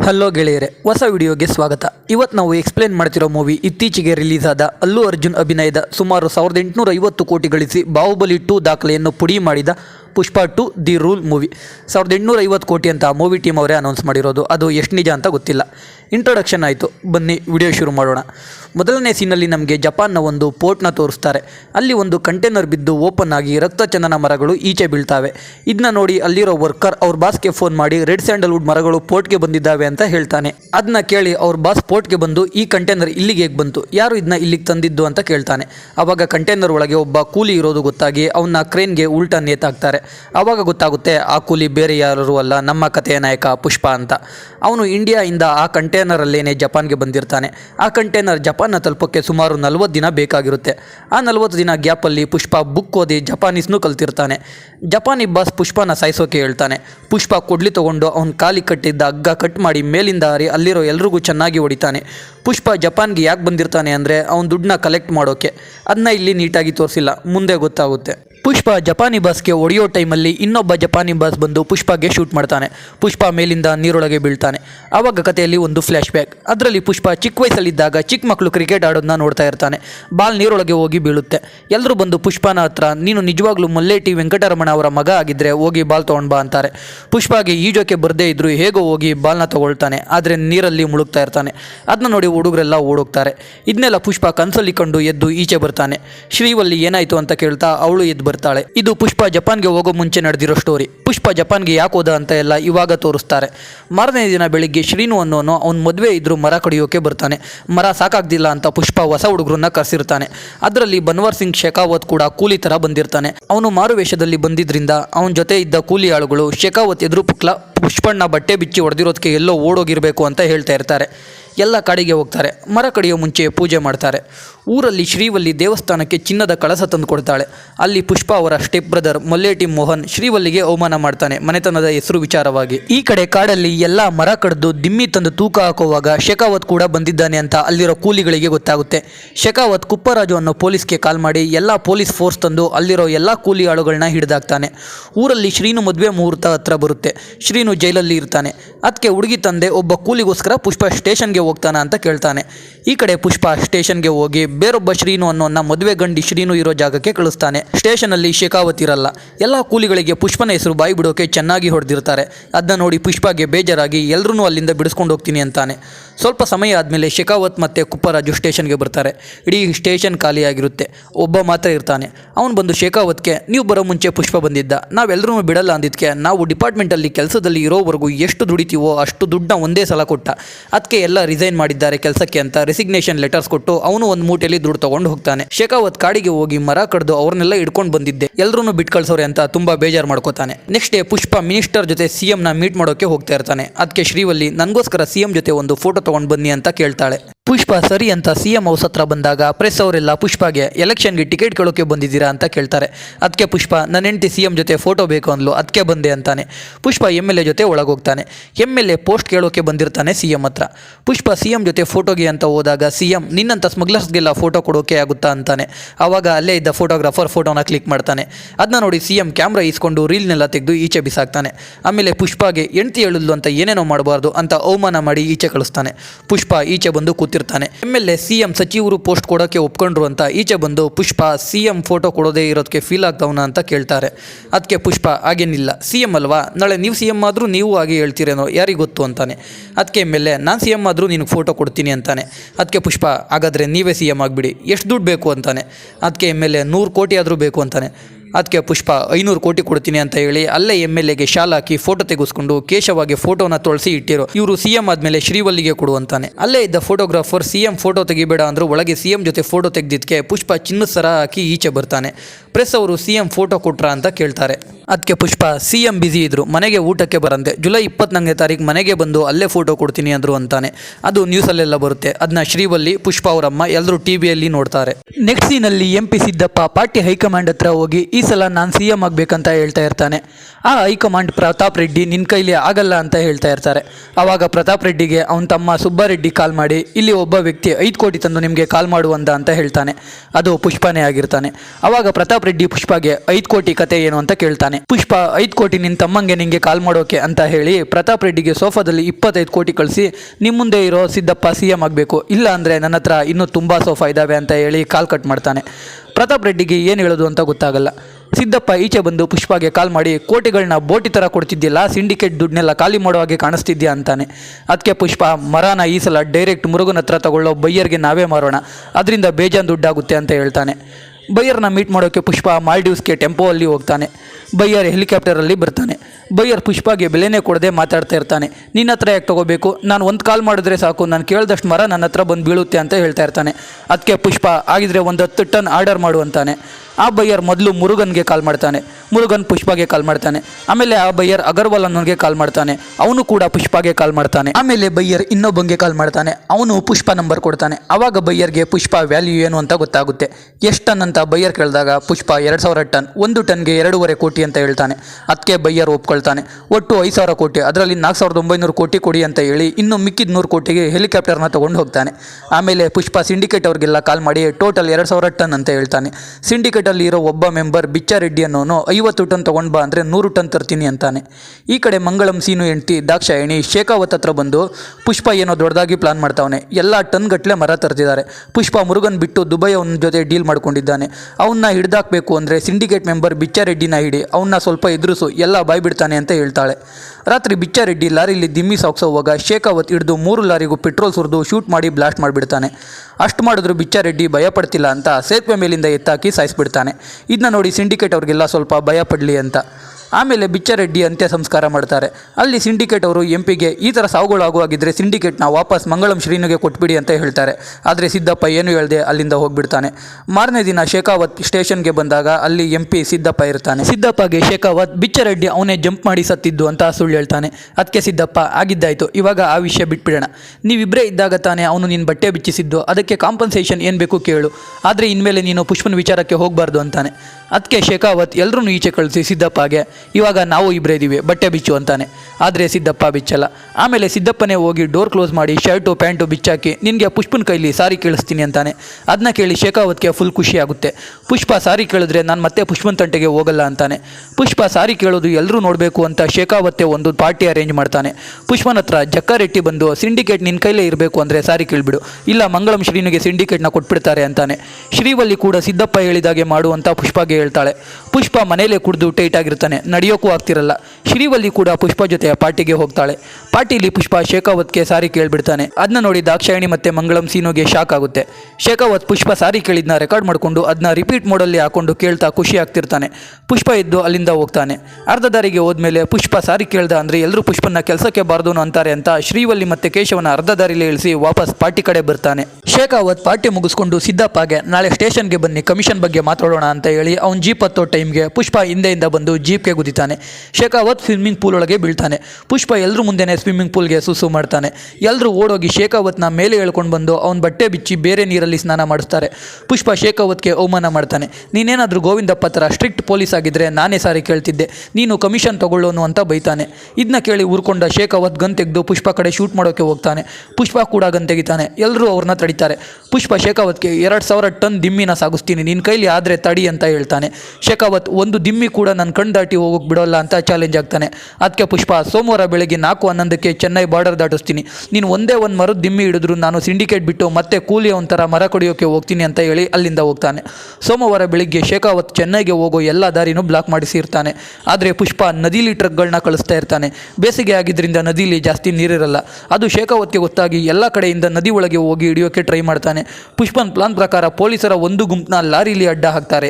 Hello ಗೆಳೆಯರೆ, ಹೊಸ ವಿಡಿಯೋಗೆ ಸ್ವಾಗತ. ಇವತ್ತು ನಾವು ಎಕ್ಸ್ಪ್ಲೇನ್ ಮಾಡ್ತಿರೋ ಮೂವಿ ಇತ್ತೀಚೆಗೆ ರಿಲೀಸ್ ಆದ ಅಲ್ಲು ಅರ್ಜುನ್ ಅಭಿನಯದ ಸುಮಾರು ಸಾವಿರದ ಎಂಟುನೂರ ಐವತ್ತು ಕೋಟಿ ಗಳಿಸಿ ಬಾಹುಬಲಿ ಟು ದಾಖಲೆಯನ್ನು ಪುಡಿ ಮಾಡಿದ Pushpa two the rule movie ಸಾವಿರದ ಎಂಟುನೂರ ಐವತ್ತು ಕೋಟಿ ಅಂತ ಮೂವಿ ಟೀಮ್ ಅವರೇ ಅನೌನ್ಸ್ ಮಾಡಿರೋದು, ಅದು ಎಷ್ಟು ನಿಜ ಅಂತ ಗೊತ್ತಿಲ್ಲ. ಇಂಟ್ರೊಡಕ್ಷನ್ ಆಯಿತು, ಬನ್ನಿ, ವಿಡಿಯೋ ಶುರು ಮಾಡೋಣ. ಮೊದಲನೇ ಸೀನಲ್ಲಿ ನಮಗೆ ಜಪಾನ್ನ ಒಂದು ಪೋರ್ಟ್ನ ತೋರಿಸ್ತಾರೆ. ಅಲ್ಲಿ ಒಂದು ಕಂಟೈನರ್ ಬಿದ್ದು ಓಪನ್ ಆಗಿ ರಕ್ತಚಂದನ ಮರಗಳು ಈಚೆ ಬೀಳ್ತಾವೆ. ಇದನ್ನ ನೋಡಿ ಅಲ್ಲಿರೋ ವರ್ಕರ್ ಅವ್ರ ಬಾಸ್ಗೆ ಫೋನ್ ಮಾಡಿ ರೆಡ್ ಸ್ಯಾಂಡಲ್ವುಡ್ ಮರಗಳು ಪೋರ್ಟ್ಗೆ ಬಂದಿದ್ದಾವೆ ಅಂತ ಹೇಳ್ತಾನೆ. ಅದನ್ನ ಕೇಳಿ ಅವ್ರ ಬಾಸ್ ಪೋರ್ಟ್ಗೆ ಬಂದು ಈ ಕಂಟೈನರ್ ಇಲ್ಲಿಗೆ ಹೇಗೆ ಬಂತು? ಯಾರು ಇದನ್ನ ಇಲ್ಲಿಗೆ ತಂದಿದ್ದು ಅಂತ ಕೇಳ್ತಾನೆ. ಆವಾಗ ಕಂಟೈನರ್ ಒಳಗೆ ಒಬ್ಬ ಕೂಲಿ ಇರೋದು ಗೊತ್ತಾಗಿ ಅವನ್ನ ಕ್ರೇನ್ಗೆ ಉಲ್ಟಾ ನೇತಾಕ್ತಾರೆ ಆವಾಗ ಗೊತ್ತಾಗುತ್ತೆ ಆ ಕೂಲಿ ಬೇರೆ ಯಾರು ಅಲ್ಲ, ನಮ್ಮ ಕಥೆಯ ನಾಯಕ ಪುಷ್ಪ ಅಂತ. ಅವನು ಇಂಡಿಯಾಯಿಂದ ಆ ಕಂಟೈನರಲ್ಲೇನೆ ಜಪಾನ್ಗೆ ಬಂದಿರ್ತಾನೆ. ಆ ಕಂಟೈನರ್ ಜಪಾನ್ನ ತಲುಪೋಕ್ಕೆ ಸುಮಾರು ನಲವತ್ತು ದಿನ ಬೇಕಾಗಿರುತ್ತೆ. ಆ ನಲವತ್ತು ದಿನ ಗ್ಯಾಪಲ್ಲಿ ಪುಷ್ಪ ಬುಕ್ ಓದಿ ಜಪಾನೀಸ್ನು ಕಲ್ತಿರ್ತಾನೆ. ಜಪಾನಿ ಬಾಸ್ ಪುಷ್ಪನ ಸಾಯಿಸೋಕೆ ಹೇಳ್ತಾನೆ. ಪುಷ್ಪ ಕೊಡ್ಲಿ ತಗೊಂಡು ಅವನ ಕಾಲಿ ಕಟ್ಟಿದ್ದ ಹಗ್ಗ ಕಟ್ ಮಾಡಿ ಮೇಲಿಂದ ಹಾರಿ ಅಲ್ಲಿರೋ ಎಲ್ರಿಗೂ ಚೆನ್ನಾಗಿ ಹೊಡಿತಾನೆ. ಪುಷ್ಪ ಜಪಾನ್ಗೆ ಯಾಕೆ ಬಂದಿರ್ತಾನೆ ಅಂದರೆ ಅವನ ದುಡ್ಡನ್ನ ಕಲೆಕ್ಟ್ ಮಾಡೋಕೆ. ಅದನ್ನ ಇಲ್ಲಿ ನೀಟಾಗಿ ತೋರಿಸಿಲ್ಲ. ಮುಂದೆ ಗೊತ್ತಾಗುತ್ತೆ. ಪುಷ್ಪ ಜಪಾನಿ ಬಾಸ್ಗೆ ಒಡೆಯೋ ಟೈಮಲ್ಲಿ ಇನ್ನೊಬ್ಬ ಜಪಾನಿ ಬಾಸ್ ಬಂದು ಪುಷ್ಪಗೆ ಶೂಟ್ ಮಾಡ್ತಾನೆ. ಪುಷ್ಪ ಮೇಲಿಂದ ನೀರೊಳಗೆ ಬೀಳ್ತಾನೆ. ಆವಾಗ ಕಥೆಯಲ್ಲಿ ಒಂದು ಫ್ಲ್ಯಾಶ್ ಬ್ಯಾಕ್. ಅದರಲ್ಲಿ ಪುಷ್ಪ ಚಿಕ್ಕ ವಯಸ್ಸಲ್ಲಿದ್ದಾಗ ಚಿಕ್ಕ ಮಕ್ಕಳು ಕ್ರಿಕೆಟ್ ಆಡೋದನ್ನ ನೋಡ್ತಾ ಇರ್ತಾನೆ. ಬಾಲ್ ನೀರೊಳಗೆ ಹೋಗಿ ಬೀಳುತ್ತೆ. ಎಲ್ಲರೂ ಬಂದು ಪುಷ್ಪನ ಹತ್ರ, ನೀನು ನಿಜವಾಗ್ಲೂ ಮಲ್ಲೇಟಿ ವೆಂಕಟರಮಣ ಅವರ ಮಗ ಆಗಿದ್ರೆ ಹೋಗಿ ಬಾಲ್ ತೊಗೊಂಡ್ಬಾ ಅಂತಾರೆ. ಪುಷ್ಪಗೆ ಈಜೋಕೆ ಬರದೇ ಇದ್ರು ಹೇಗೋ ಹೋಗಿ ಬಾಲ್ನ ತಗೊಳ್ತಾನೆ. ಆದರೆ ನೀರಲ್ಲಿ ಮುಳುಗ್ತಾ ಇರ್ತಾನೆ. ಅದನ್ನ ನೋಡಿ ಹುಡುಗರೆಲ್ಲ ಓಡೋಗ್ತಾರೆ. ಇದನ್ನೆಲ್ಲ ಪುಷ್ಪ ಕನಸಲ್ಲಿ ಕಂಡು ಎದ್ದು ಈಚೆ ಬರ್ತಾನೆ. ಶ್ರೀವಲ್ಲಿ ಏನಾಯ್ತು? ಅಂತ ಕೇಳ್ತಾ ಅವಳು ಎದ್ದು ಬರ್ತಾಳೆ ಇದು ಪುಷ್ಪ ಜಪಾನ್ಗೆ ಹೋಗೋ ಮುಂಚೆ ನಡೆದಿರೋ ಸ್ಟೋರಿ ಪುಷ್ಪ ಜಪಾನ್ಗೆ ಯಾಕೆ ಹೋದ ಅಂತ ಎಲ್ಲ ಇವಾಗ ತೋರಿಸ್ತಾರೆ. ಮಾರನೇ ದಿನ ಬೆಳಿಗ್ಗೆ ಶ್ರೀನು ಅನ್ನೋನು ಅವ್ನ ಮದುವೆ ಇದ್ರೂ ಮರ ಕಡಿಯೋಕೆ ಬರ್ತಾನೆ. ಮರ ಸಾಕಾಗ್ದಿಲ್ಲ ಅಂತ ಪುಷ್ಪ ಹೊಸ ಹುಡುಗರನ್ನ ಕರೆಸಿರ್ತಾನೆ. ಅದರಲ್ಲಿ ಬನ್ವರ್ ಸಿಂಗ್ ಶೇಖಾವತ್ ಕೂಡ ಕೂಲಿ ತರ ಬಂದಿರ್ತಾನೆ. ಅವನು ಮಾರು ವೇಷದಲ್ಲಿ ಬಂದಿದ್ರಿಂದ ಅವನ ಜೊತೆ ಇದ್ದ ಕೂಲಿ ಆಳುಗಳು ಶೇಖಾವತ್ ಎದುರು ಪುಕ್ಲ, ಪುಷ್ಪಣ್ಣ ಬಟ್ಟೆ ಬಿಚ್ಚಿ ಹೊಡೆದಿರೋದಕ್ಕೆ ಎಲ್ಲೋ ಓಡೋಗಿರಬೇಕು ಅಂತ ಹೇಳ್ತಾ ಇರ್ತಾರೆ. ಎಲ್ಲ ಕಾಡಿಗೆ ಹೋಗ್ತಾರೆ. ಮರ ಕಡಿಯೋ ಮುಂಚೆ ಪೂಜೆ ಮಾಡ್ತಾರೆ. ಊರಲ್ಲಿ ಶ್ರೀವಲ್ಲಿ ದೇವಸ್ಥಾನಕ್ಕೆ ಚಿನ್ನದ ಕಳಸ ತಂದು ಕೊಡ್ತಾಳೆ ಅಲ್ಲಿ ಪುಷ್ಪ ಅವರ ಸ್ಟೆಪ್ ಬ್ರದರ್ ಮೊಲ್ಲೇಟಿ ಮೋಹನ್ ಶ್ರೀವಲ್ಲಿಗೆ ಅವಮಾನ ಮಾಡ್ತಾನೆ ಮನೆತನದ ಹೆಸರು ವಿಚಾರವಾಗಿ. ಈ ಕಡೆ ಕಾಡಲ್ಲಿ ಎಲ್ಲ ಮರ ಕಡ್ದು ದಿಮ್ಮಿ ತಂದು ತೂಕ ಹಾಕುವಾಗ ಶೇಖಾವತ್ ಕೂಡ ಬಂದಿದ್ದಾನೆ ಅಂತ ಅಲ್ಲಿರೋ ಕೂಲಿಗಳಿಗೆ ಗೊತ್ತಾಗುತ್ತೆ. ಶೇಖಾವತ್ ಕುಪ್ಪರಾಜು ಅನ್ನೋ ಪೊಲೀಸ್ಗೆ ಕಾಲ್ ಮಾಡಿ ಎಲ್ಲ ಪೊಲೀಸ್ ಫೋರ್ಸ್ ತಂದು ಅಲ್ಲಿರೋ ಎಲ್ಲ ಕೂಲಿ ಆಳುಗಳನ್ನ ಹಿಡಿದಾಕ್ತಾನೆ. ಊರಲ್ಲಿ ಶ್ರೀನು ಮದುವೆ ಮುಹೂರ್ತ ಹತ್ರ ಬರುತ್ತೆ. ಶ್ರೀನು ಜೈಲಲ್ಲಿ ಇರ್ತಾನೆ. ಅದಕ್ಕೆ ಹುಡುಗಿ ತಂದೆ ಒಬ್ಬ ಕೂಲಿಗೋಸ್ಕರ ಪುಷ್ಪ ಸ್ಟೇಷನ್ಗೆ ಹೋಗ್ತಾನೆ ಅಂತ ಕೇಳ್ತಾನೆ. ಈ ಕಡೆ ಪುಷ್ಪ ಸ್ಟೇಷನ್ಗೆ ಹೋಗಿ ಬೇರೊಬ್ಬ ಶ್ರೀನು ಅನ್ನೋನ್ನ ಮದುವೆ ಗಂಡಿ ಶ್ರೀನು ಇರೋ ಜಾಗಕ್ಕೆ ಕಳಿಸ್ತಾನೆ. ಸ್ಟೇಷನಲ್ಲಿ ಶೇಖಾವತ್ ಇರಲ್ಲ. ಎಲ್ಲ ಕೂಲಿಗಳಿಗೆ ಪುಷ್ಪನ ಹೆಸರು ಬಾಯಿ ಬಿಡೋಕೆ ಚೆನ್ನಾಗಿ ಹೊಡೆದಿರ್ತಾರೆ. ಅದನ್ನ ನೋಡಿ ಪುಷ್ಪಗೆ ಬೇಜಾರಾಗಿ ಎಲ್ಲರೂ ಅಲ್ಲಿಂದ ಬಿಡಿಸ್ಕೊಂಡು ಹೋಗ್ತೀನಿ ಅಂತಾನೆ. ಸ್ವಲ್ಪ ಸಮಯ ಆದಮೇಲೆ ಶೇಖಾವತ್ ಮತ್ತು ಕುಪ್ಪರಾಜು ಸ್ಟೇಷನ್ಗೆ ಬರ್ತಾರೆ. ಇಡೀ ಸ್ಟೇಷನ್ ಖಾಲಿಯಾಗಿರುತ್ತೆ. ಒಬ್ಬ ಮಾತ್ರ ಇರ್ತಾನೆ. ಅವನು ಬಂದು ಶೇಖಾವತ್ಗೆ ನೀವು ಬರೋ ಮುಂಚೆ ಪುಷ್ಪ ಬಂದಿದ್ದ. ನಾವೆಲ್ಲರೂ ಬಿಡಲ್ಲ ಅಂದಿದ್ದಕ್ಕೆ ನಾವು ಡಿಪಾರ್ಟ್ಮೆಂಟಲ್ಲಿ ಕೆಲಸದಲ್ಲಿ ಇರೋವರೆಗೂ ಎಷ್ಟು ದುಡಿತೀವೋ ಅಷ್ಟು ದುಡ್ಡನ್ನ ಒಂದೇ ಸಲ ಕೊಟ್ಟ. ಅದಕ್ಕೆ ಎಲ್ಲ ರಿಸೈನ್ ಮಾಡಿದ್ದಾರೆ ಕೆಲಸಕ್ಕೆ ಅಂತ ರೆಸಿಗ್ನೇಷನ್ ಲೆಟರ್ಸ್ ಕೊಟ್ಟು ಅವನು ಒಂದು ಮೂಟೆಯಲ್ಲಿ ದುಡ್ಡು ತಗೊಂಡು ಹೋಗ್ತಾನೆ. ಶೇಖಾವತ್ ಕಾಡಿಗೆ ಹೋಗಿ ಮರ ಕಡ್ದು ಅವ್ರನ್ನೆಲ್ಲ ಇಟ್ಕೊಂಡು ಬಂದಿದ್ದೆ. ಎಲ್ಲರೂ ಬಿಟ್ಟು ಕಳ್ಸೋರೆ ಅಂತ ತುಂಬಾ ಬೇಜಾರು ಮಾಡ್ಕೋತಾನೆ. ನೆಕ್ಸ್ಟ್ ಡೇ ಪುಷ್ಪ ಮಿನಿಸ್ಟರ್ ಜೊತೆ ಸಿಎಂ ನ ಮೀಟ್ ಮಾಡೋಕೆ ಹೋಗ್ತಾ ಇರ್ತಾನೆ. ಅದಕ್ಕೆ ಶ್ರೀವಲ್ಲಿ, ನನಗೋಸ್ಕರ ಸಿಎಂ ಜೊತೆ ಒಂದು ಫೋಟೋ ತಗೊಂಡು ಬನ್ನಿ ಅಂತ ಕೇಳ್ತಾಳೆ. ಪುಷ್ಪ, ಸರಿ ಅಂತ ಸಿ ಎಂ ಹೌಸ್ ಹತ್ರ ಬಂದಾಗ ಪ್ರೆಸ್ ಅವರೆಲ್ಲ ಪುಷ್ಪಗೆ ಎಲೆಕ್ಷನ್ಗೆ ಟಿಕೆಟ್ ಕೇಳೋಕೆ ಬಂದಿದ್ದೀರಾ? ಅಂತ ಕೇಳ್ತಾರೆ. ಅದಕ್ಕೆ ಪುಷ್ಪ ನನ್ನ ಹೆಂಡತಿ ಸಿಎಂ ಜೊತೆ ಫೋಟೋ ಬೇಕು ಅಂದ್ಲು ಅದಕ್ಕೆ ಬಂದೆ ಅಂತಾನೆ. ಪುಷ್ಪ ಎಂ ಎಲ್ ಎ ಜೊತೆ ಒಳಗೋಗ್ತಾನೆ. ಎಂ ಎಲ್ ಎ ಪೋಸ್ಟ್ ಕೇಳೋಕೆ ಬಂದಿರ್ತಾನೆ ಸಿ ಎಂ ಹತ್ರ. ಪುಷ್ಪ ಸಿ ಎಂ ಜೊತೆ ಫೋಟೋಗೆ ಅಂತ ಹೋದಾಗ ಸಿ ಎಂ, ನಿನ್ನಂಥ ಸ್ಮಗ್ಲರ್ಸ್ಗೆಲ್ಲ ಫೋಟೋ ಕೊಡೋಕೆ ಆಗುತ್ತಾ? ಅಂತಾನೆ. ಆವಾಗ ಅಲ್ಲೇ ಇದ್ದ ಫೋಟೋಗ್ರಾಫರ್ ಫೋಟೋನ ಕ್ಲಿಕ್ ಮಾಡ್ತಾನೆ. ಅದನ್ನ ನೋಡಿ ಸಿ ಎಂ ಕ್ಯಾಮ್ರಾ ಇಸ್ಕೊಂಡು ರೀಲ್ನೆಲ್ಲ ತೆಗೆದು ಈಚೆ ಬಿಸಾಕ್ತಾನೆ. ಆಮೇಲೆ ಪುಷ್ಪಗೆ, ಹೆಂಡ್ತಿ ಹೇಳಿದ್ಲು ಅಂತ ಏನೇನೋ ಮಾಡಬಾರ್ದು ಅಂತ ಅವಮಾನ ಮಾಡಿ ಈಚೆ ಕಳಿಸ್ತಾನೆ. ಪುಷ್ಪ ಈಚೆ ಬಂದು ಕೂತಿರ್ತಾನೆ. M L A C M ಸಚಿವರು ಪೋಸ್ಟ್ ಕೊಡೋಕ್ಕೆ ಒಪ್ಕೊಂಡ್ರು ಅಂತ ಈಚೆ ಬಂದು ಪುಷ್ಪ ಸಿ ಎಂ ಫೋಟೋ ಕೊಡೋದೇ ಇರೋದಕ್ಕೆ ಫೀಲ್ ಆಗ್ತಾವನ ಅಂತ ಕೇಳ್ತಾರೆ. ಅದಕ್ಕೆ ಪುಷ್ಪ ಹಾಗೇನಿಲ್ಲ. ಸಿ ಎಂ ಅಲ್ವಾ? ನಾಳೆ ನೀವು ಸಿ ಎಂ ಆದರೂ ನೀವು ಹಾಗೆ ಹೇಳ್ತೀರೇನೋ ಯಾರಿಗೆ ಗೊತ್ತು ಅಂತಾನೆ. ಅದಕ್ಕೆ ಎಂ ಎಲ್ ಎ ನಾನು ಸಿ ಎಂ ಆದರೂ ನಿನಗೆ ಫೋಟೋ ಕೊಡ್ತೀನಿ ಅಂತಾನೆ. ಅದಕ್ಕೆ ಪುಷ್ಪ, ಹಾಗಾದರೆ ನೀವೇ ಸಿ ಎಂ ಆಗಿಬಿಡಿ. ಎಷ್ಟು ದುಡ್ಡು ಬೇಕು ಅಂತಾನೆ. ಅದಕ್ಕೆ ಎಂ ಎಲ್ ಎ ನೂರು ಕೋಟಿ ಆದರೂ ಬೇಕು ಅಂತಾನೆ. ಅದಕ್ಕೆ ಪುಷ್ಪ ಐನೂರು ಕೋಟಿ ಕೊಡ್ತೀನಿ ಅಂತ ಹೇಳಿ ಅಲ್ಲೇ ಎಂ ಎಲ್ ಎಗೆ ಶಾಲ್ ಹಾಕಿ ಫೋಟೋ ತೆಗೆಸ್ಕೊಂಡು ಕೇಶವಾಗಿ ಫೋಟೋನ ತೊಳಸಿ ಇಟ್ಟಿರೋ. ಇವರು ಸಿಎಂ ಆದ್ಮೇಲೆ ಶ್ರೀವಲ್ಲಿಗೆ ಕೊಡುವಂತಾನೆ. ಅಲ್ಲೇ ಇದ್ದ ಫೋಟೋಗ್ರಾಫರ್ ಸಿಎಂ ಫೋಟೋ ತೆಗಿಬೇಡ ಅಂದ್ರು ಒಳಗೆ ಸಿಎಂ ಜೊತೆ ಫೋಟೋ ತೆಗೆದಿದ್ದಕ್ಕೆ ಪುಷ್ಪ ಚಿನ್ನದ ಸರ ಹಾಕಿ ಈಚೆ ಬರ್ತಾನೆ. ಪ್ರೆಸ್ ಅವರು ಸಿಎಂ ಫೋಟೋ ಕೊಟ್ರಾ ಅಂತ ಕೇಳ್ತಾರೆ. ಅದಕ್ಕೆ ಪುಷ್ಪ ಸಿ ಎಂ ಬ್ಯುಸಿ ಇದ್ರು, ಮನೆಗೆ ಊಟಕ್ಕೆ ಬರಂತೆ. ಜುಲೈ ಇಪ್ಪತ್ನಾಲ್ಕನೇ ತಾರೀಕು ಮನೆಗೆ ಬಂದು ಅಲ್ಲೇ ಫೋಟೋ ಕೊಡ್ತೀನಿ ಅಂದ್ರು ಅಂತಾನೆ. ಅದು ನ್ಯೂಸಲ್ಲೆಲ್ಲ ಬರುತ್ತೆ. ಅದನ್ನ ಶ್ರೀವಲ್ಲಿ ಪುಷ್ಪ ಅವರಮ್ಮ ಎಲ್ಲರೂ ಟಿವಿಯಲ್ಲಿ ನೋಡ್ತಾರೆ. Next ಸೀನಲ್ಲಿ M P Siddappa party high command ಹತ್ರ ಹೋಗಿ, ಈ ಸಲ ನಾನು ಸಿ ಎಂ ಆಗಬೇಕಂತ ಹೇಳ್ತಾ ಇರ್ತಾನೆ. ಆ ಹೈಕಮಾಂಡ್ ಪ್ರತಾಪ್ ರೆಡ್ಡಿ ನಿನ್ನ ಕೈಲಿ ಆಗಲ್ಲ ಅಂತ ಹೇಳ್ತಾ ಇರ್ತಾರೆ. ಆವಾಗ ಪ್ರತಾಪ್ ರೆಡ್ಡಿಗೆ ಅವನ ತಮ್ಮ ಸುಬ್ಬಾರೆಡ್ಡಿ ಕಾಲ್ ಮಾಡಿ, ಇಲ್ಲಿ ಒಬ್ಬ ವ್ಯಕ್ತಿ ಐದು ಕೋಟಿ ತಂದು ನಿಮಗೆ ಕಾಲ್ ಮಾಡುವಂತ ಅಂತ ಹೇಳ್ತಾನೆ. ಅದು ಪುಷ್ಪನೇ ಆಗಿರ್ತಾನೆ. ಆವಾಗ ಪ್ರತಾಪ್ ರೆಡ್ಡಿ ಪುಷ್ಪಗೆ ಐದು ಕೋಟಿ ಕತೆ ಏನು ಅಂತ ಕೇಳ್ತಾನೆ. ಪುಷ್ಪ, ಐದು ಕೋಟಿ ನಿನ್ನ ತಮ್ಮಂಗೆ ನಿಂಗೆ ಕಾಲ್ ಮಾಡೋಕೆ ಅಂತ ಹೇಳಿ ಪ್ರತಾಪ್ ರೆಡ್ಡಿಗೆ ಸೋಫಾದಲ್ಲಿ ಇಪ್ಪತ್ತೈದು ಕೋಟಿ ಕಳಿಸಿ ನಿಮ್ಮ ಮುಂದೆ ಇರೋ ಸಿದ್ದಪ್ಪ ಸಿ ಎಂ ಆಗಬೇಕು. ಇಲ್ಲ ಅಂದರೆ ನನ್ನ ಹತ್ರ ಇನ್ನೂ ತುಂಬ ಸೋಫಾ ಇದ್ದಾವೆ ಅಂತ ಹೇಳಿ ಕಾಲ್ ಕಟ್ ಮಾಡ್ತಾನೆ. ಪ್ರತಾಪ್ ರೆಡ್ಡಿಗೆ ಏನು ಹೇಳೋದು ಅಂತ ಗೊತ್ತಾಗಲ್ಲ. ಸಿದ್ದಪ್ಪ ಈಚೆ ಬಂದು ಪುಷ್ಪಾಗೆ ಕಾಲ್ ಮಾಡಿ ಕೋಟಿಗಳನ್ನ ಬೋಟಿ ಥರ ಕೊಡ್ತಿದ್ದಿಲ್ಲ ಸಿಂಡಿಕೇಟ್ ದುಡ್ಡನ್ನೆಲ್ಲ ಖಾಲಿ ಮಾಡೋ ಹಾಗೆ ಕಾಣಿಸ್ತಿದ್ಯಾ? ಅಂತಾನೆ. ಅದಕ್ಕೆ ಪುಷ್ಪ, ಮರಾನ ಈ ಸಲ ಡೈರೆಕ್ಟ್ ಮುರುಗನ ಹತ್ರ ತಗೊಳ್ಳೋ ಬೈಯರ್ಗೆ ನಾವೇ ಮಾರೋಣ. ಅದರಿಂದ ಬೇಜಾನ್ ದುಡ್ಡಾಗುತ್ತೆ ಅಂತ ಹೇಳ್ತಾನೆ. ಬೈಯರ್ನ ಮೀಟ್ ಮಾಡೋಕ್ಕೆ ಪುಷ್ಪ ಮಾಲ್ಡೀವ್ಸ್ಗೆ ಟೆಂಪೋ ಅಲ್ಲಿ ಹೋಗ್ತಾನೆ. ಬೈಯರ್ ಹೆಲಿಕಾಪ್ಟರಲ್ಲಿ ಬರ್ತಾನೆ. ಬೈಯರ್ ಪುಷ್ಪಾಗೆ ಬೆಲೆನೇ ಕೊಡದೆ ಮಾತಾಡ್ತಾ ಇರ್ತಾನೆ. ನಿನ್ನ ಹತ್ರ ಯಾಕೆ ತಗೋಬೇಕು? ನಾನು ಒಂದು ಕಾಲ್ ಮಾಡಿದ್ರೆ ಸಾಕು. ನಾನು ಕೇಳಿದಷ್ಟು ಮರ ನನ್ನ ಹತ್ರ ಬಂದು ಬೀಳುತ್ತೆ ಅಂತ ಹೇಳ್ತಾ ಇರ್ತಾನೆ. ಅದಕ್ಕೆ ಪುಷ್ಪ, ಆಗಿದ್ರೆ ಒಂದು ಹತ್ತು ಟನ್ ಆರ್ಡರ್ ಮಾಡು ಅಂತಾನೆ. ಆ ಬೈಯರ್ ಮೊದಲು ಮುರುಗನ್ಗೆ ಕಾಲ್ ಮಾಡ್ತಾನೆ. ಮುರುಗನ್ ಪುಷ್ಪಾಗೆ ಕಾಲ್ ಮಾಡ್ತಾನೆ. ಆಮೇಲೆ ಆ ಬೈಯರ್ ಅಗರ್ವಾಲ್ ಅನ್ನೋನ್ಗೆ ಕಾಲ್ ಮಾಡ್ತಾನೆ. ಅವನು ಕೂಡ ಪುಷ್ಪಾಗೆ ಕಾಲ್ ಮಾಡ್ತಾನೆ. ಆಮೇಲೆ ಬೈಯರ್ ಇನ್ನೊಬ್ಬಂಗೆ ಕಾಲ್ ಮಾಡ್ತಾನೆ. ಅವನು ಪುಷ್ಪ ನಂಬರ್ ಕೊಡ್ತಾನೆ. ಆವಾಗ ಬಯ್ಯರ್ಗೆ ಪುಷ್ಪ ವ್ಯಾಲ್ಯೂ ಏನು ಅಂತ ಗೊತ್ತಾಗುತ್ತೆ. ಎಷ್ಟು ಟನ್ ಅಂತ ಬೈಯರ್ ಕೇಳಿದಾಗ ಪುಷ್ಪ ಎರಡು ಸಾವಿರ ಟನ್, ಒಂದು ಟನ್ಗೆ ಎರಡೂವರೆ ಕೋಟಿ ಅಂತ ಹೇಳ್ತಾನೆ. ಅದಕ್ಕೆ ಬೈಯರ್ ಒಪ್ಕೊಳ್ತಾನೆ. ಒಟ್ಟು ಐದು ಸಾವಿರ ಕೋಟಿ, ಅದರಲ್ಲಿ ನಾಲ್ಕು ಸಾವಿರದ ಒಂಬೈನೂರು ಕೋಟಿ ಕೊಡಿ ಅಂತ ಹೇಳಿ ಇನ್ನು ಮಿಕ್ಕಿದ ನೂರು ಕೋಟಿಗೆ ಹೆಲಿಕಾಪ್ಟರ್ನ ತಗೊಂಡು ಹೋಗ್ತಾನೆ. ಆಮೇಲೆ ಪುಷ್ಪ ಸಿಂಡಿಕೇಟ್ ಅವ್ರಿಗೆಲ್ಲ ಕಾಲ್ ಮಾಡಿ ಟೋಟಲ್ ಎರಡು ಸಾವಿರ ಟನ್ ಅಂತ ಹೇಳ್ತಾನೆ. ಸಿಂಡಿಕೇಟಲ್ಲಿ ಇರೋ ಒಬ್ಬ ಮೆಂಬರ್ ಬಿಚ್ಚಾರೆಡ್ಡಿ ಅನ್ನೋನು ಐವತ್ತು ಟನ್ ತೊಗೊಂಡು ಬಾ ಅಂದರೆ ನೂರು ಟನ್ ತರ್ತೀನಿ ಅಂತಾನೆ. ಈ ಕಡೆ ಮಂಗಳಂ ಸೀನು ಹೆಂಡ್ತಿ ದಾಕ್ಷಾಯಣಿ ಶೇಖಾವತ್ ಹತ್ರ ಬಂದು ಪುಷ್ಪ ಏನೋ ದೊಡ್ಡದಾಗಿ ಪ್ಲಾನ್ ಮಾಡ್ತಾವನೆ. ಎಲ್ಲ ಟನ್ ಗಟ್ಟಲೆ ಮರ ತರ್ತಿದ್ದಾರೆ ಪುಷ್ಪ ಮುರುಗನ್ ಬಿಟ್ಟು ದುಬೈ ಅವನ ಜೊತೆ ಡೀಲ್ ಮಾಡ್ಕೊಂಡಿದ್ದಾನೆ. ಅವನ್ನ ಹಿಡ್ದಾಕಬೇಕು ಅಂದರೆ ಸಿಂಡಿಕೇಟ್ ಮೆಂಬರ್ ಬಿಚ್ಚಾರೆಡ್ಡಿನ ಹಿಡಿ, ಅವನ್ನ ಸ್ವಲ್ಪ ಎದುರಿಸು, ಎಲ್ಲ ಬಾಯ್ಬಿಡ್ತಾನೆ ಅಂತ ಹೇಳ್ತಾಳೆ. ರಾತ್ರಿ ಬಿಚ್ಚಾರೆಡ್ಡಿ ಲಾರಿಲಿ ದಿಮ್ಮಿ ಸಾಗಿಸೋವಾಗ ಶೇಖಾವತ್ ಹಿಡಿದು ಮೂರು ಲಾರಿಗೂ ಪೆಟ್ರೋಲ್ ಸುರಿದು ಶೂಟ್ ಮಾಡಿ ಬ್ಲಾಸ್ಟ್ ಮಾಡಿಬಿಡ್ತಾನೆ. ಅಷ್ಟು ಮಾಡಿದ್ರು ಬಿಚ್ಚಾರೆಡ್ಡಿ ಭಯ ಪಡ್ತಿಲ್ಲ ಅಂತ ಸೇತುವೆ ಮೇಲಿಂದ ಎತ್ತಾಕಿ ಸಾಯಿಸ್ಬಿಡ್ತಾನೆ. ಇದನ್ನ ನೋಡಿ ಸಿಂಡಿಕೇಟ್ ಅವ್ರಿಗೆಲ್ಲ ಸ್ವಲ್ಪ ಭಯ ಪಡಲಿ ಅಂತ. ಆಮೇಲೆ ಬಿಚ್ಚರೆಡ್ಡಿ ಅಂತ್ಯ ಸಂಸ್ಕಾರ ಮಾಡ್ತಾರೆ. ಅಲ್ಲಿ ಸಿಂಡಿಕೇಟ್ ಅವರು ಎಂ ಪಿಗೆ ಈ ಥರ ಸಾವುಗಳು ಆಗುವಾಗಿದ್ದರೆ ಸಿಂಡಿಕೇಟ್ನ ವಾಪಸ್ ಮಂಗಳಂ ಶ್ರೀನುಗೆ ಕೊಟ್ಬಿಡಿ ಅಂತ ಹೇಳ್ತಾರೆ. ಆದರೆ ಸಿದ್ದಪ್ಪ ಏನು ಹೇಳ್ದೆ ಅಲ್ಲಿಂದ ಹೋಗ್ಬಿಡ್ತಾನೆ. ಮಾರನೇ ದಿನ ಶೇಖಾವತ್ ಸ್ಟೇಷನ್ಗೆ ಬಂದಾಗ ಅಲ್ಲಿ ಎಂ ಪಿ ಸಿದ್ದಪ್ಪ ಇರ್ತಾನೆ. ಸಿದ್ದಪ್ಪಗೆ ಶೇಖಾವತ್ ಬಿಚ್ಚರೆಡ್ಡಿ ಅವನೇ ಜಂಪ್ ಮಾಡಿ ಸತ್ತಿದ್ದು ಅಂತ ಸುಳ್ಳು ಹೇಳ್ತಾನೆ. ಅದಕ್ಕೆ ಸಿದ್ದಪ್ಪ ಆಗಿದ್ದಾಯಿತು, ಇವಾಗ ಆ ವಿಷಯ ಬಿಟ್ಬಿಡೋಣ. ನೀವಿಬ್ಬರೇ ಇದ್ದಾಗ ತಾನೇ ಅವನು ನಿನ್ನ ಬಟ್ಟೆ ಬಿಚ್ಚಿಸಿದ್ದು, ಅದಕ್ಕೆ ಕಾಂಪನ್ಸೇಷನ್ ಏನು ಬೇಕು ಕೇಳು. ಆದರೆ ಇನ್ಮೇಲೆ ನೀನು ಪುಷ್ಪನ ವಿಚಾರಕ್ಕೆ ಹೋಗಬಾರ್ದು ಅಂತಾನೆ. ಅದಕ್ಕೆ ಶೇಖಾವತ್ ಎಲ್ಲರೂ ಈಚೆ ಕಳಿಸಿ ಸಿದ್ದಪ್ಪಗೆ ಇವಾಗ ನಾವು ಇಬ್ಬರೇ ಇದ್ದೀವಿ ಬಟ್ಟೆ ಬಿಚ್ಚು ಅಂತಾನೆ. ಆದರೆ ಸಿದ್ದಪ್ಪ ಬಿಚ್ಚಲ್ಲ. ಆಮೇಲೆ ಸಿದ್ದಪ್ಪನೇ ಹೋಗಿ ಡೋರ್ ಕ್ಲೋಸ್ ಮಾಡಿ ಶರ್ಟು, ಪ್ಯಾಂಟು ಬಿಚ್ಚಾಕಿ ನಿನಗೆ ಪುಷ್ಪನ ಕೈಲಿ ಸಾರಿ ಕೇಳಿಸ್ತೀನಿ ಅಂತಾನೆ. ಅದನ್ನ ಕೇಳಿ ಶೇಖಾವತ್ಗೆ ಫುಲ್ ಖುಷಿ ಆಗುತ್ತೆ. ಪುಷ್ಪ ಸಾರಿ ಕೇಳಿದ್ರೆ ನಾನು ಮತ್ತೆ ಪುಷ್ಪನ್ ತಂಟೆಗೆ ಹೋಗಲ್ಲ ಅಂತಾನೆ. ಪುಷ್ಪ ಸಾರಿ ಕೇಳೋದು ಎಲ್ಲರೂ ನೋಡಬೇಕು ಅಂತ ಶೇಖಾವತ್ತೆ ಒಂದು ಪಾರ್ಟಿ ಅರೇಂಜ್ ಮಾಡ್ತಾನೆ. ಪುಷ್ಪನ ಹತ್ರ ಜಕ್ಕಾರೆಟ್ಟಿ ಬಂದು ಸಿಂಡಿಕೇಟ್ ನಿನ್ನ ಕೈಲೇ ಇರಬೇಕು ಅಂದರೆ ಸಾರಿ ಕೇಳಿಬಿಡು. ಇಲ್ಲ ಮಂಗಳಂ ಶ್ರೀನಿಗೆ ಸಿಂಡಿಕೇಟ್ನ ಕೊಟ್ಬಿಡ್ತಾರೆ ಅಂತಾನೆ. ಶ್ರೀವಲ್ಲಿ ಕೂಡ ಸಿದ್ದಪ್ಪ ಹೇಳಿದಾಗೆ ಮಾಡುವಂಥ ಪುಷ್ಪಗೆ ಹೇಳ್ತಾಳೆ. ಪುಷ್ಪ ಮನೇಲೆ ಕುಡಿದು ಟೈಟ್ ಆಗಿರ್ತಾನೆ. ನಡೆಯೋಕ್ಕೂ ಆಗ್ತಿರಲ್ಲ. ಶ್ರೀವಲ್ಲಿ ಕೂಡ ಪುಷ್ಪ ಜೊತೆ ಪಾರ್ಟಿಗೆ ಹೋಗ್ತಾಳೆ. ಪಾರ್ಟಿಲಿ ಪುಷ್ಪ ಶೇಖಾವತ್ಗೆ ಸಾರಿ ಕೇಳ್ಬಿಡ್ತಾನೆ. ಅದನ್ನ ನೋಡಿ ದಾಕ್ಷಾಯಣಿ ಮತ್ತೆ ಮಂಗಳಂ ಸೀನೋಗೆ ಶಾಕ್ ಆಗುತ್ತೆ. ಶೇಖಾವತ್ ಪುಷ್ಪ ಸಾರಿ ಕೇಳಿದ್ನ ರೆಕಾರ್ಡ್ ಮಾಡಿಕೊಂಡು ಅದನ್ನ ರಿಪೀಟ್ ಮೋಡಲ್ಲಿ ಹಾಕೊಂಡು ಕೇಳ್ತಾ ಖುಷಿ ಆಗ್ತಿರ್ತಾನೆ. ಪುಷ್ಪ ಎದ್ದು ಅಲ್ಲಿಂದ ಹೋಗ್ತಾನೆ. ಅರ್ಧ ದಾರಿಗೆ ಹೋದ್ಮೇಲೆ ಪುಷ್ಪ ಸಾರಿ ಕೇಳ್ದ ಅಂದ್ರೆ ಎಲ್ಲರೂ ಪುಷ್ಪನ ಕೆಲಸಕ್ಕೆ ಬಾರ್ದು ಅಂತಾರೆ ಅಂತ ಶ್ರೀವಲ್ಲಿ ಮತ್ತೆ ಕೇಶವನ ಅರ್ಧ ದಾರಿಲಿ ಇಳಿಸಿ ವಾಪಸ್ ಪಾರ್ಟಿ ಕಡೆ ಬರ್ತಾನೆ. ಶೇಖಾವತ್ ಪಾರ್ಟಿ ಮುಗಿಸ್ಕೊಂಡು ಸಿದ್ದಪ್ಪಗೆ ನಾಳೆ ಸ್ಟೇಷನ್ಗೆ ಬನ್ನಿ, ಕಮಿಷನ್ ಬಗ್ಗೆ ಮಾತಾಡೋಣ ಅಂತ ಹೇಳಿ ಜೀಪ್ ಹತ್ತೋ ಟೈಮ್ಗೆ ಪುಷ್ಪ ಹಿಂದೆಯಿಂದ ಬಂದು ಜೀಪ್ಗೆ ಗುದಿತಾನೆ. ಶೇಖಾವತ್ ಸ್ವಿಮ್ಮಿಂಗ್ ಪೂಲ್ ಒಳಗೆ ಬೀಳ್ತಾನೆ. ಪುಷ್ಪ ಎಲ್ಲರೂ ಮುಂದೆನೇ ಸ್ವಿಮ್ಮಿಂಗ್ ಪೂಲ್ಗೆ ಸುಸು ಮಾಡ್ತಾನೆ. ಎಲ್ಲರೂ ಓಡೋಗಿ ಶೇಖಾವತ್ನ ಮೇಲೆ ಎಳ್ಕೊಂಡು ಬಂದು ಅವ್ನ ಬಟ್ಟೆ ಬಿಚ್ಚಿ ಬೇರೆ ನೀರಲ್ಲಿ ಸ್ನಾನ ಮಾಡಿಸ್ತಾರೆ. ಪುಷ್ಪ ಶೇಖಾವತ್ಗೆ ಅವಮಾನ ಮಾಡ್ತಾನೆ. ನೀನೇನಾದರೂ ಗೋವಿಂದಪ್ಪ ಥರ ಸ್ಟ್ರಿಕ್ಟ್ ಪೊಲೀಸ್ ಆಗಿದ್ದರೆ ನಾನೇ ಸಾರಿ ಕೇಳ್ತಿದ್ದೆ. ನೀನು ಕಮಿಷನ್ ತಗೊಳ್ಳೋನು ಅಂತ ಬೈತಾನೆ. ಇದನ್ನ ಕೇಳಿ ಊರ್ಕೊಂಡ ಶೇಖಾವತ್ ಗನ್ ತೆಗೆದು ಪುಷ್ಪ ಕಡೆ ಶೂಟ್ ಮಾಡೋಕ್ಕೆ ಹೋಗ್ತಾನೆ. ಪುಷ್ಪ ಕೂಡ ಗನ್ ತೆಗಿತಾನೆ. ಎಲ್ಲರೂ ಅವ್ರನ್ನ ತಡಿತಾರೆ. ಪುಷ್ಪ ಶೇಖಾವತ್ಗೆ ಎರಡು ಸಾವಿರ ಟನ್ ದಿಮ್ಮಿನ ಸಾಗಿಸ್ತೀನಿ. ನಿನ್ನ ಕೈಲಿ ಆದರೆ ತಡಿ ಅಂತ ಹೇಳ್ತಾನೆ, ಶೇಖಾವತ್, ಒಂದು ದಿಮ್ಮಿ ಕೂಡ ನನ್ನ ಕಣ್ ದಾಟಿ ಹೋಗೋಕೆ ಬಿಡೋಲ್ಲ ಅಂತ ಚಾಲೆಂಜ್ ಆಗ್ತಾನೆ. ಅದಕ್ಕೆ ಪುಷ್ಪ, ಸೋಮವಾರ ಬೆಳಗ್ಗೆ ನಾಲ್ಕು ಹನ್ನೊಂದಕ್ಕೆ ಚೆನ್ನೈ ಬಾರ್ಡರ್ ದಾಟಿಸ್ತೀನಿ. ನೀನು ಒಂದೇ ಒಂದು ಮರದ ದಿಮ್ಮಿ ಹಿಡಿದ್ರು ನಾನು ಸಿಂಡಿಕೇಟ್ ಬಿಟ್ಟು ಮತ್ತೆ ಕೂಲಿ ಒಂಥರ ಮರ ಕಡಿಯೋಕೆ ಹೋಗ್ತೀನಿ ಅಂತ ಹೇಳಿ ಅಲ್ಲಿಂದ ಹೋಗ್ತಾನೆ. ಸೋಮವಾರ ಬೆಳಿಗ್ಗೆ ಶೇಖಾವತ್ ಚೆನ್ನೈಗೆ ಹೋಗೋ ಎಲ್ಲ ದಾರಿನೂ ಬ್ಲಾಕ್ ಮಾಡಿಸಿರ್ತಾನೆ ಆದರೆ ಪುಷ್ಪ ನದಿಲಿ ಟ್ರಕ್ಗಳನ್ನ ಕಳಿಸ್ತಾ ಇರ್ತಾನೆ. ಬೇಸಿಗೆ ಆಗಿದ್ದರಿಂದ ನದಿಲಿ ಜಾಸ್ತಿ ನೀರಿರಲ್ಲ. ಅದು ಶೇಖಾವತ್ಗೆ ಗೊತ್ತಾಗಿ ಎಲ್ಲ ಕಡೆಯಿಂದ ನದಿ ಒಳಗೆ ಹೋಗಿ ಹಿಡಿಯೋಕೆ ಟ್ರೈ ಮಾಡ್ತಾನೆ. ಪುಷ್ಪನ್ ಪ್ಲಾನ್ ಪ್ರಕಾರ ಪೊಲೀಸರ ಒಂದು ಗುಂಪನ್ನ ಲಾರಿಲಿ ಅಡ್ಡ ಹಾಕ್ತಾರೆ.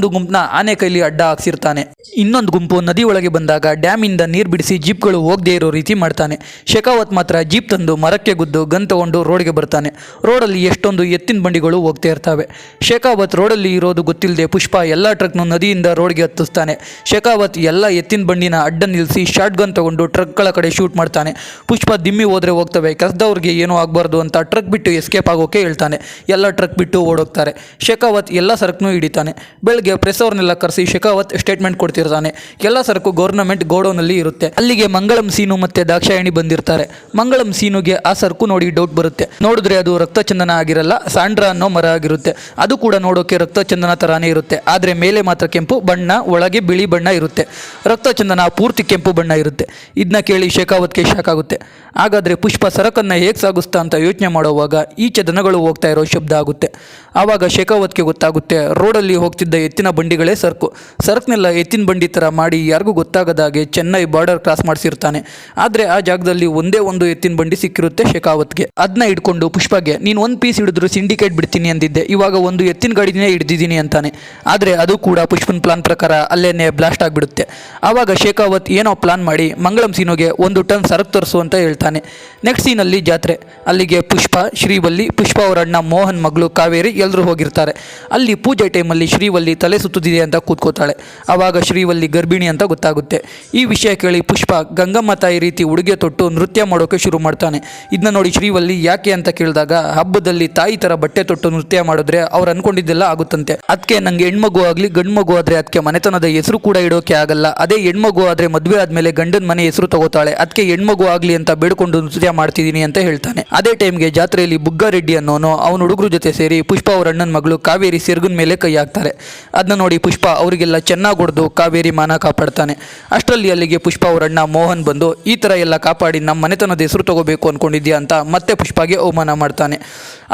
ಇನ್ನೊಂದು ಗುಂಪನ್ನ ಆನೆ ಕೈಲಿ ಅಡ್ಡ ಹಾಕ್ಸಿರ್ತಾನೆ. ಇನ್ನೊಂದು ಗುಂಪು ನದಿ ಒಳಗೆ ಬಂದಾಗ ಡ್ಯಾಮಿಂದ ನೀರು ಬಿಡಿಸಿ ಜೀಪ್ಗಳು ಹೋಗದೇ ಇರೋ ರೀತಿ ಮಾಡ್ತಾನೆ. ಶೇಖಾವತ್ ಮಾತ್ರ ಜೀಪ್ ತಂದು ಮರಕ್ಕೆ ಗುದ್ದು ಗನ್ ತಗೊಂಡು ರೋಡ್ಗೆ ಬರ್ತಾನೆ. ರೋಡಲ್ಲಿ ಎಷ್ಟೊಂದು ಎತ್ತಿನ ಬಂಡಿಗಳು ಹೋಗ್ತಾ ಇರ್ತವೆ. ಶೇಖಾವತ್ ರೋಡಲ್ಲಿ ಇರೋದು ಗೊತ್ತಿಲ್ಲದೆ ಪುಷ್ಪ ಎಲ್ಲ ಟ್ರಕ್ನು ನದಿಯಿಂದ ರೋಡ್ಗೆ ಹತ್ತಿಸ್ತಾನೆ. ಶೇಖಾವತ್ ಎಲ್ಲ ಎತ್ತಿನ ಬಂಡಿನ ಅಡ್ಡ ನಿಲ್ಲಿಸಿ ಶಾರ್ಟ್ ಗನ್ ತಗೊಂಡು ಟ್ರಕ್ಗಳ ಕಡೆ ಶೂಟ್ ಮಾಡ್ತಾನೆ. ಪುಷ್ಪ ದಿಮ್ಮಿ ಹೋದ್ರೆ ಹೋಗ್ತವೆ ಕೆಲಸದವ್ರಿಗೆ ಏನೂ ಆಗಬಾರ್ದು ಅಂತ ಟ್ರಕ್ ಬಿಟ್ಟು ಎಸ್ಕೇಪ್ ಆಗೋಕೆ ಹೇಳ್ತಾನೆ. ಎಲ್ಲ ಟ್ರಕ್ ಬಿಟ್ಟು ಓಡೋಗ್ತಾರೆ. ಶೇಖಾವತ್ ಎಲ್ಲ ಸರಕನ್ನು ಹಿಡಿತಾನೆ. ಬೆಳಗ್ಗೆ ಪ್ರೆಸ್ ಅವ್ರನ್ನೆಲ್ಲ ಕರೆಸಿ ಶೇಖಾವತ್ ಸ್ಟೇಟ್ಮೆಂಟ್ ಕೊಡ್ತಿರ್ತಾನೆ. ಎಲ್ಲ ಸರಕು ಗೌರ್ನಮೆಂಟ್ ಗೋಡೌನಲ್ಲಿ ಇರುತ್ತೆ. ಅಲ್ಲಿಗೆ ಮಂಗಳಂ ಸೀನು ಮತ್ತೆ ದಾಕ್ಷಾಯಣಿ ಬಂದಿರ್ತಾರೆ. ಮಂಗಳಂ ಸೀನುಗೆ ಆ ಸರಕು ನೋಡಿ ಡೌಟ್ ಬರುತ್ತೆ. ನೋಡಿದ್ರೆ ಅದು ರಕ್ತಚಂದನ ಆಗಿರಲ್ಲ, ಸಾಂಡ್ರಾ ಅನ್ನೋ ಮರ ಆಗಿರುತ್ತೆ. ಅದು ಕೂಡ ನೋಡೋಕೆ ರಕ್ತಚಂದನ ತರಾನೇ ಇರುತ್ತೆ. ಆದರೆ ಮೇಲೆ ಮಾತ್ರ ಕೆಂಪು ಬಣ್ಣ, ಒಳಗೆ ಬಿಳಿ ಬಣ್ಣ ಇರುತ್ತೆ. ರಕ್ತಚಂದನ ಪೂರ್ತಿ ಕೆಂಪು ಬಣ್ಣ ಇರುತ್ತೆ. ಇದನ್ನ ಕೇಳಿ ಶೇಖಾವತ್ಗೆ ಶಾಕ್ ಆಗುತ್ತೆ. ಹಾಗಾದರೆ ಪುಷ್ಪ ಸರಕನ್ನು ಹೇಗೆ ಸಾಗಿಸ್ತಾ ಅಂತ ಯೋಚನೆ ಮಾಡುವಾಗ ಈಚೆ ದನಗಳು ಹೋಗ್ತಾ ಇರೋ ಶಬ್ದ ಆಗುತ್ತೆ. ಆವಾಗ ಶೇಖಾವತ್ಗೆ ಗೊತ್ತಾಗುತ್ತೆ ರೋಡಲ್ಲಿ ಹೋಗ್ತಿದ್ದ ಬಂಡಿಗಳೇ ಸರಕು ಸರಕನ್ನೆಲ್ಲ ಎತ್ತಿನ ಬಂಡಿ ಥರ ಮಾಡಿ ಯಾರಿಗೂ ಗೊತ್ತಾಗದಾಗೆ ಚೆನ್ನೈ ಬಾರ್ಡರ್ ಕ್ರಾಸ್ ಮಾಡಿಸಿರ್ತಾನೆ. ಆದರೆ ಆ ಜಾಗದಲ್ಲಿ ಒಂದೇ ಒಂದು ಎತ್ತಿನ ಬಂಡಿ ಸಿಕ್ಕಿರುತ್ತೆ ಶೇಖಾವತ್ಗೆ ಅದನ್ನ ಹಿಡ್ಕೊಂಡು ಪುಷ್ಪಗೆ, ನೀನು ಒಂದು ಪೀಸ್ ಹಿಡಿದ್ರು ಸಿಂಡಿಕೇಟ್ ಬಿಡ್ತೀನಿ ಅಂದಿದ್ದೆ, ಇವಾಗ ಒಂದು ಎತ್ತಿನ ಗಾಡಿನೇ ಹಿಡ್ದಿದ್ದೀನಿ ಅಂತಾನೆ. ಆದರೆ ಅದು ಕೂಡ ಪುಷ್ಪನ್ ಪ್ಲಾನ್ ಪ್ರಕಾರ ಅಲ್ಲೇನೆ ಬ್ಲಾಸ್ಟ್ ಆಗಿಬಿಡುತ್ತೆ. ಆವಾಗ ಶೇಖಾವತ್ ಏನೋ ಪ್ಲಾನ್ ಮಾಡಿ, ಮಂಗಳಂ ಸೀನುಗೆ ಒಂದು ಟನ್ ಸರಕು ತರಿಸು ಅಂತ ಹೇಳ್ತಾನೆ. ನೆಕ್ಸ್ಟ್ ಸೀನಲ್ಲಿ ಜಾತ್ರೆ. ಅಲ್ಲಿಗೆ ಪುಷ್ಪ, ಶ್ರೀವಲ್ಲಿ, ಪುಷ್ಪ ಅವರ ಅಣ್ಣ ಮೋಹನ್ ಮಗಳು ಕಾವೇರಿ ಎಲ್ಲರೂ ಹೋಗಿರ್ತಾರೆ. ಅಲ್ಲಿ ಪೂಜೆ ಟೈಮಲ್ಲಿ ಶ್ರೀವಲ್ಲಿ ತಲೆ ಸುತ್ತುತ್ತಿದೆ ಅಂತ ಕೂತ್ಕೋತಾಳೆ. ಆವಾಗ ಶ್ರೀವಲ್ಲಿ ಗರ್ಭಿಣಿ ಅಂತ ಗೊತ್ತಾಗುತ್ತೆ. ಈ ವಿಷಯ ಕೇಳಿ ಪುಷ್ಪ ಗಂಗಮ್ಮ ತಾಯಿ ರೀತಿ ಉಡುಗೆ ತೊಟ್ಟು ನೃತ್ಯ ಮಾಡೋಕೆ ಶುರು ಮಾಡ್ತಾನೆ. ಇದನ್ನ ನೋಡಿ ಶ್ರೀವಲ್ಲಿ ಯಾಕೆ ಅಂತ ಕೇಳಿದಾಗ, ಹಬ್ಬದಲ್ಲಿ ತಾಯಿ ತರ ಬಟ್ಟೆ ತೊಟ್ಟು ನೃತ್ಯ ಮಾಡಿದ್ರೆ ಅವ್ರು ಅನ್ಕೊಂಡಿದ್ದೆಲ್ಲ ಆಗುತ್ತಂತೆ. ಅದಕ್ಕೆ ನಂಗೆ ಹೆಣ್ಮಗು ಆಗಲಿ ಗಂಡು ಮಗು ಆದರೆ ಅದಕ್ಕೆ ಮನೆತನದ ಹೆಸರು ಕೂಡ ಇಡೋಕೆ ಆಗಲ್ಲ. ಅದೇ ಹೆಣ್ಮಗು ಆದ್ರೆ ಮದುವೆ ಆದಮೇಲೆ ಗಂಡನ ಮನೆ ಹೆಸರು ತಗೋತಾಳೆ. ಅದಕ್ಕೆ ಹೆಣ್ಮಗು ಆಗ್ಲಿ ಅಂತ ಬೇಡ್ಕೊಂಡು ನೃತ್ಯ ಮಾಡ್ತಿದ್ದೀನಿ ಅಂತ ಹೇಳ್ತಾನೆ. ಅದೇ ಟೈಮ್ಗೆ ಜಾತ್ರೆಯಲ್ಲಿ ಬುಗ್ಗಾರೆಡ್ಡಿ ಅನ್ನೋನು, ಅವನ ಹುಡುಗರು ಜೊತೆ ಸೇರಿ ಪುಷ್ಪ ಅವರ ಅಣ್ಣನ ಮಗಳು ಕಾವೇರಿ ಸಿರ್ಗನ್ ಮೇಲೆ ಕೈ ಹಾಕ್ತಾರೆ. ಅದನ್ನ ನೋಡಿ ಪುಷ್ಪ ಅವರಿಗೆಲ್ಲ ಚೆನ್ನಾಗಿ ಹೊಡೆದು ಕಾವೇರಿ ಮಾನ ಕಾಪಾಡ್ತಾನೆ. ಅಷ್ಟರಲ್ಲಿ ಅಲ್ಲಿಗೆ ಪುಷ್ಪ ಅವರಣ್ಣ ಮೋಹನ್ ಬಂದು, ಈ ಥರ ಎಲ್ಲ ಕಾಪಾಡಿ ನಮ್ಮ ಮನೆತನದ ಹೆಸರು ತಗೋಬೇಕು ಅಂದ್ಕೊಂಡಿದ್ಯಾ ಅಂತ ಮತ್ತೆ ಪುಷ್ಪಗೆ ಅವಮಾನ ಮಾಡ್ತಾನೆ.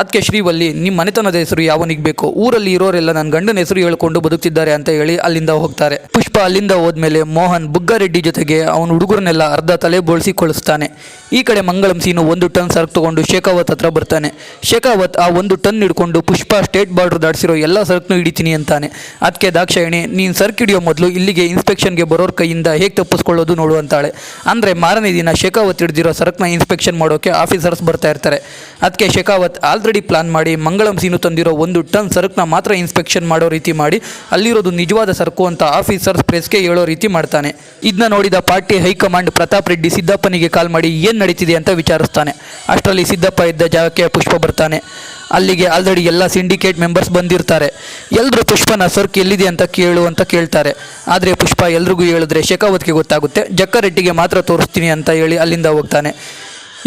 ಅದಕ್ಕೆ ಶ್ರೀವಲ್ಲಿ ನಿಮ್ಮ ಮನೆತನದ ಹೆಸರು ಯಾವನಿಗೆ ಬೇಕು? ಊರಲ್ಲಿ ಇರೋರೆಲ್ಲ ನನ್ನ ಗಂಡನ ಹೆಸರು ಹೇಳ್ಕೊಂಡು ಬದುಕ್ತಿದ್ದಾರೆ ಅಂತ ಹೇಳಿ ಅಲ್ಲಿಂದ ಹೋಗ್ತಾರೆ. ಪುಷ್ಪ ಅಲ್ಲಿಂದ ಹೋದ್ಮೇಲೆ ಮೋಹನ್ ಬುಗ್ಗಾರೆಡ್ಡಿ ಜೊತೆಗೆ ಅವನ ಹುಡುಗರನ್ನೆಲ್ಲ ಅರ್ಧ ತಲೆ ಬೋಳಿಸಿ ಕಳಿಸ್ತಾನೆ ಈ ಕಡೆ ಮಂಗಳಂ ಸೀನು ಒಂದು ಟನ್ ಸರ್ಕ್ ತಗೊಂಡು ಶೇಖಾವತ್ ಹತ್ರ ಬರ್ತಾನೆ. ಶೇಖಾವತ್ ಆ ಒಂದು ಟನ್ ಹಿಡ್ಕೊಂಡು ಪುಷ್ಪ ಸ್ಟೇಟ್ ಬಾರ್ಡರ್ ದಾಟಿಸಿರೋ ಎಲ್ಲ ಸರ್ಕ್ನು ಹಿಡಿತೀನಿ ಅಂತಾನೆ. ಅದಕ್ಕೆ ದಾಕ್ಷಾಯಣಿ, ನೀನು ಸರ್ಕ್ ಹಿಡಿಯೋ ಮೊದಲು ಇಲ್ಲಿಗೆ ಇನ್ಸ್ಪೆಕ್ಷನ್ಗೆ ಬರೋರ್ ಕೈಯಿಂದ ಹೇಗೆ ತಪ್ಪಿಸ್ಕೊಳ್ಳೋದು ನೋಡು ಅಂತಾಳೆ. ಅಂದರೆ ಮಾರನೇ ದಿನ ಶೇಖಾವತ್ ಹಿಡಿದಿರೋ ಸರಕನ್ನ ಇನ್ಸ್ಪೆಕ್ಷನ್ ಮಾಡೋಕ್ಕೆ ಆಫೀಸರ್ಸ್ ಬರ್ತಾ ಇರ್ತಾರೆ. ಅದಕ್ಕೆ ಶೇಖಾವತ್ ಆಲ್ರೆಡಿ ಪ್ಲಾನ್ ಮಾಡಿ ಮಂಗಳಂ ಸೀನು ತಂದಿರೋ ಒಂದು ಟನ್ ಸರಕನ್ನ ಮಾತ್ರ ಇನ್ಸ್ಪೆಕ್ಷನ್ ಮಾಡೋ ರೀತಿ ಮಾಡಿ ಅಲ್ಲಿರೋದು ನಿಜವಾದ ಸರಕು ಅಂತ ಆಫೀಸರ್ಸ್ ಪ್ರೆಸ್ಗೆ ಹೇಳೋ ರೀತಿ ಮಾಡ್ತಾನೆ. ಇದನ್ನ ನೋಡಿದ party high command Pratap Reddy ಸಿದ್ದಪ್ಪನಿಗೆ call ಮಾಡಿ ಏನು ನಡೀತಿದೆ ಅಂತ ವಿಚಾರಿಸ್ತಾನೆ. ಅಷ್ಟರಲ್ಲಿ ಸಿದ್ದಪ್ಪ ಇದ್ದ ಜಾಗಕ್ಕೆ ಪುಷ್ಪ ಬರ್ತಾನೆ. ಅಲ್ಲಿಗೆ ಆಲ್ರೆಡಿ ಎಲ್ಲ ಸಿಂಡಿಕೇಟ್ ಮೆಂಬರ್ಸ್ ಬಂದಿರ್ತಾರೆ. ಎಲ್ಲರೂ ಪುಷ್ಪನ ಸರ್ಕ್ ಎಲ್ಲಿದೆ ಅಂತ ಕೇಳು ಅಂತ ಕೇಳ್ತಾರೆ. ಆದರೆ ಪುಷ್ಪ ಎಲ್ರಿಗೂ ಹೇಳಿದ್ರೆ ಶೇಖಾವತ್ಗೆ ಗೊತ್ತಾಗುತ್ತೆ. ಜಕ್ಕರೆಡ್ಡಿಗೆ ಮಾತ್ರ ತೋರಿಸ್ತೀನಿ ಅಂತ ಹೇಳಿ ಅಲ್ಲಿಂದ ಹೋಗ್ತಾನೆ.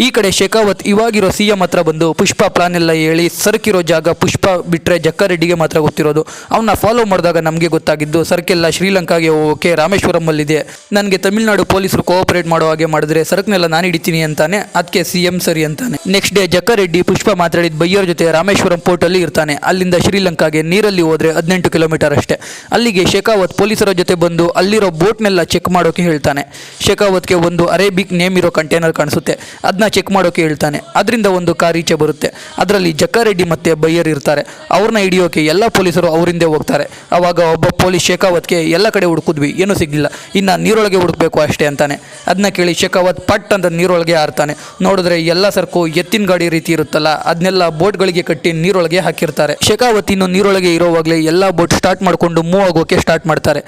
ಈ ಕಡೆ ಶೇಖಾವತ್ ಇವಾಗಿರೋ ಸಿ ಎಂ ಹತ್ರ ಬಂದು ಪುಷ್ಪ ಪ್ಲಾನ್ ಎಲ್ಲ ಹೇಳಿ ಸರ್ಕಿರೋ ಜಾಗ ಪುಷ್ಪ ಬಿಟ್ಟರೆ ಜಕ್ಕಾರೆಡ್ಡಿಗೆ ಮಾತ್ರ ಗೊತ್ತಿರೋದು. ಅವನ್ನ ಫಾಲೋ ಮಾಡಿದಾಗ ನಮಗೆ ಗೊತ್ತಾಗಿದ್ದು ಸರ್ಕೆಲ್ಲ ಶ್ರೀಲಂಕಾಗೆ ಹೋಗೋಕೆ ರಾಮೇಶ್ವರಮಲ್ಲಿದೆ ನನಗೆ ತಮಿಳುನಾಡು ಪೊಲೀಸರು ಕೋಆಪರೇಟ್ ಮಾಡೋ ಹಾಗೆ ಮಾಡಿದ್ರೆ ಸರ್ಕ್ನೆಲ್ಲ ನಾನು ಹಿಡಿತೀನಿ ಅಂತಾನೆ ಅದಕ್ಕೆ ಸಿ ಎಂ ಸರಿ ಅಂತಾನೆ. ನೆಕ್ಸ್ಟ್ ಡೇ ಜಕ್ಕಾರೆಡ್ಡಿ ಪುಷ್ಪ ಮಾತಾಡಿದ ಬಯ್ಯರ್ ಜೊತೆ ರಾಮೇಶ್ವರಂ ಪೋರ್ಟಲ್ಲಿ ಇರ್ತಾನೆ. ಅಲ್ಲಿಂದ ಶ್ರೀಲಂಕಾಗೆ ನೀರಲ್ಲಿ ಹೋದ್ರೆ ಹದಿನೆಂಟು ಕಿಲೋಮೀಟರ್ ಅಷ್ಟೇ. ಅಲ್ಲಿಗೆ ಶೇಖಾವತ್ ಪೊಲೀಸರ ಜೊತೆ ಬಂದು ಅಲ್ಲಿರೋ ಬೋಟ್ನೆಲ್ಲ ಚೆಕ್ ಮಾಡೋಕೆ ಹೇಳ್ತಾನೆ. ಶೇಖಾವತ್ಗೆ ಒಂದು ಅರೇಬಿಕ್ ನೇಮ್ ಇರೋ ಕಂಟೈನರ್ ಕಾಣಿಸುತ್ತೆ. ಅದನ್ನ ಚೆಕ್ ಮಾಡೋಕೆ ಹೇಳ್ತಾನೆ. ಅದರಿಂದ ಒಂದು ಕಾರ್ ಈಚೆ ಬರುತ್ತೆ. ಅದರಲ್ಲಿ ಜಕ್ಕಾರೆಡ್ಡಿ ಮತ್ತು ಬಯ್ಯರ್ ಇರ್ತಾರೆ. ಅವ್ರನ್ನ ಹಿಡಿಯೋಕೆ ಎಲ್ಲ ಪೊಲೀಸರು ಅವರಿಂದೇ ಹೋಗ್ತಾರೆ. ಆವಾಗ ಒಬ್ಬ ಪೊಲೀಸ್ ಶೇಖಾವತ್ಗೆ ಎಲ್ಲ ಕಡೆ ಹುಡುಕಿದ್ವಿ. ಏನೂ ಸಿಗಲಿಲ್ಲ. ಇನ್ನು ನೀರೊಳಗೆ ಹುಡುಕಬೇಕು ಅಷ್ಟೇ ಅಂತಾನೆ. ಅದನ್ನ ಕೇಳಿ ಶೇಖಾವತ್ ಪಟ್ ಅಂತ ನೀರೊಳಗೆ ಆರ್ತಾನೆ. ನೋಡಿದ್ರೆ ಎಲ್ಲ ಸರ್ಕು ಎತ್ತಿನ ಗಾಡಿ ರೀತಿ ಇರುತ್ತಲ್ಲ ಅದನ್ನೆಲ್ಲ ಬೋಟ್ಗಳಿಗೆ ಕಟ್ಟಿ ನೀರೊಳಗೆ ಹಾಕಿರ್ತಾರೆ. ಶೇಖಾವತ್ ಇನ್ನು ನೀರೊಳಗೆ ಇರೋವಾಗಲೇ ಎಲ್ಲ ಬೋಟ್ ಸ್ಟಾರ್ಟ್ ಮಾಡಿಕೊಂಡು ಮೂವ್ ಆಗೋಕೆ ಸ್ಟಾರ್ಟ್ ಮಾಡ್ತಾರೆ.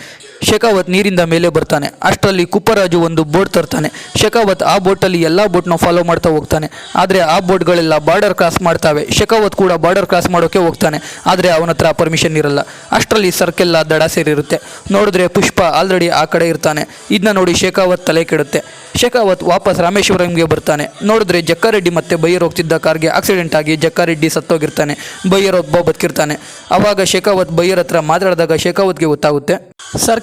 ಶೇಖಾವತ್ ನೀರಿಂದ ಮೇಲೆ ಬರ್ತಾನೆ. ಅಷ್ಟರಲ್ಲಿ ಕುಪ್ಪರಾಜು ಒಂದು ಬೋಟ್ ತರ್ತಾನೆ. ಶೇಖಾವತ್ ಆ ಬೋಟಲ್ಲಿ ಎಲ್ಲ ಬೋಟ್ನ ಫಾಲೋ ಮಾಡ್ತಾ ಹೋಗ್ತಾನೆ. ಆದರೆ ಆ ಬೋಟ್ಗಳೆಲ್ಲ ಬಾರ್ಡರ್ ಕ್ರಾಸ್ ಮಾಡ್ತಾವೆ. ಶೇಖಾವತ್ ಕೂಡ ಬಾರ್ಡರ್ ಕ್ರಾಸ್ ಮಾಡೋಕೆ ಹೋಗ್ತಾನೆ. ಆದರೆ ಅವನ ಹತ್ರ ಪರ್ಮಿಷನ್ ಇರಲ್ಲ. ಅಷ್ಟರಲ್ಲಿ ಸರ್ಕೆಲ್ಲ ದಡ ಸೇರಿರುತ್ತೆ. ನೋಡಿದ್ರೆ ಪುಷ್ಪ ಆಲ್ರೆಡಿ ಆ ಕಡೆ ಇರ್ತಾನೆ. ಇದನ್ನ ನೋಡಿ ಶೇಖಾವತ್ ತಲೆ ಕೆಡುತ್ತೆ. ಶೇಖಾವತ್ ವಾಪಸ್ ರಾಮೇಶ್ವರಂಗೆ ಬರ್ತಾನೆ. ನೋಡಿದ್ರೆ ಜಕ್ಕಾರೆಡ್ಡಿ ಮತ್ತೆ ಬೈಯರ್ ಹೋಗ್ತಿದ್ದ ಕಾರ್ಗೆ ಆಕ್ಸಿಡೆಂಟ್ ಆಗಿ ಜಕ್ಕಾರೆಡ್ಡಿ ಸತ್ತೋಗಿರ್ತಾನೆ. ಬೈಯರ್ ಒಬ್ಬ ಬದುಕಿರ್ತಾನೆ. ಅವಾಗ ಶೇಖಾವತ್ ಬೈಯರ್ ಹತ್ರ ಮಾತಾಡಿದಾಗ ಶೇಖಾವತ್ಗೆ ಗೊತ್ತಾಗುತ್ತೆ.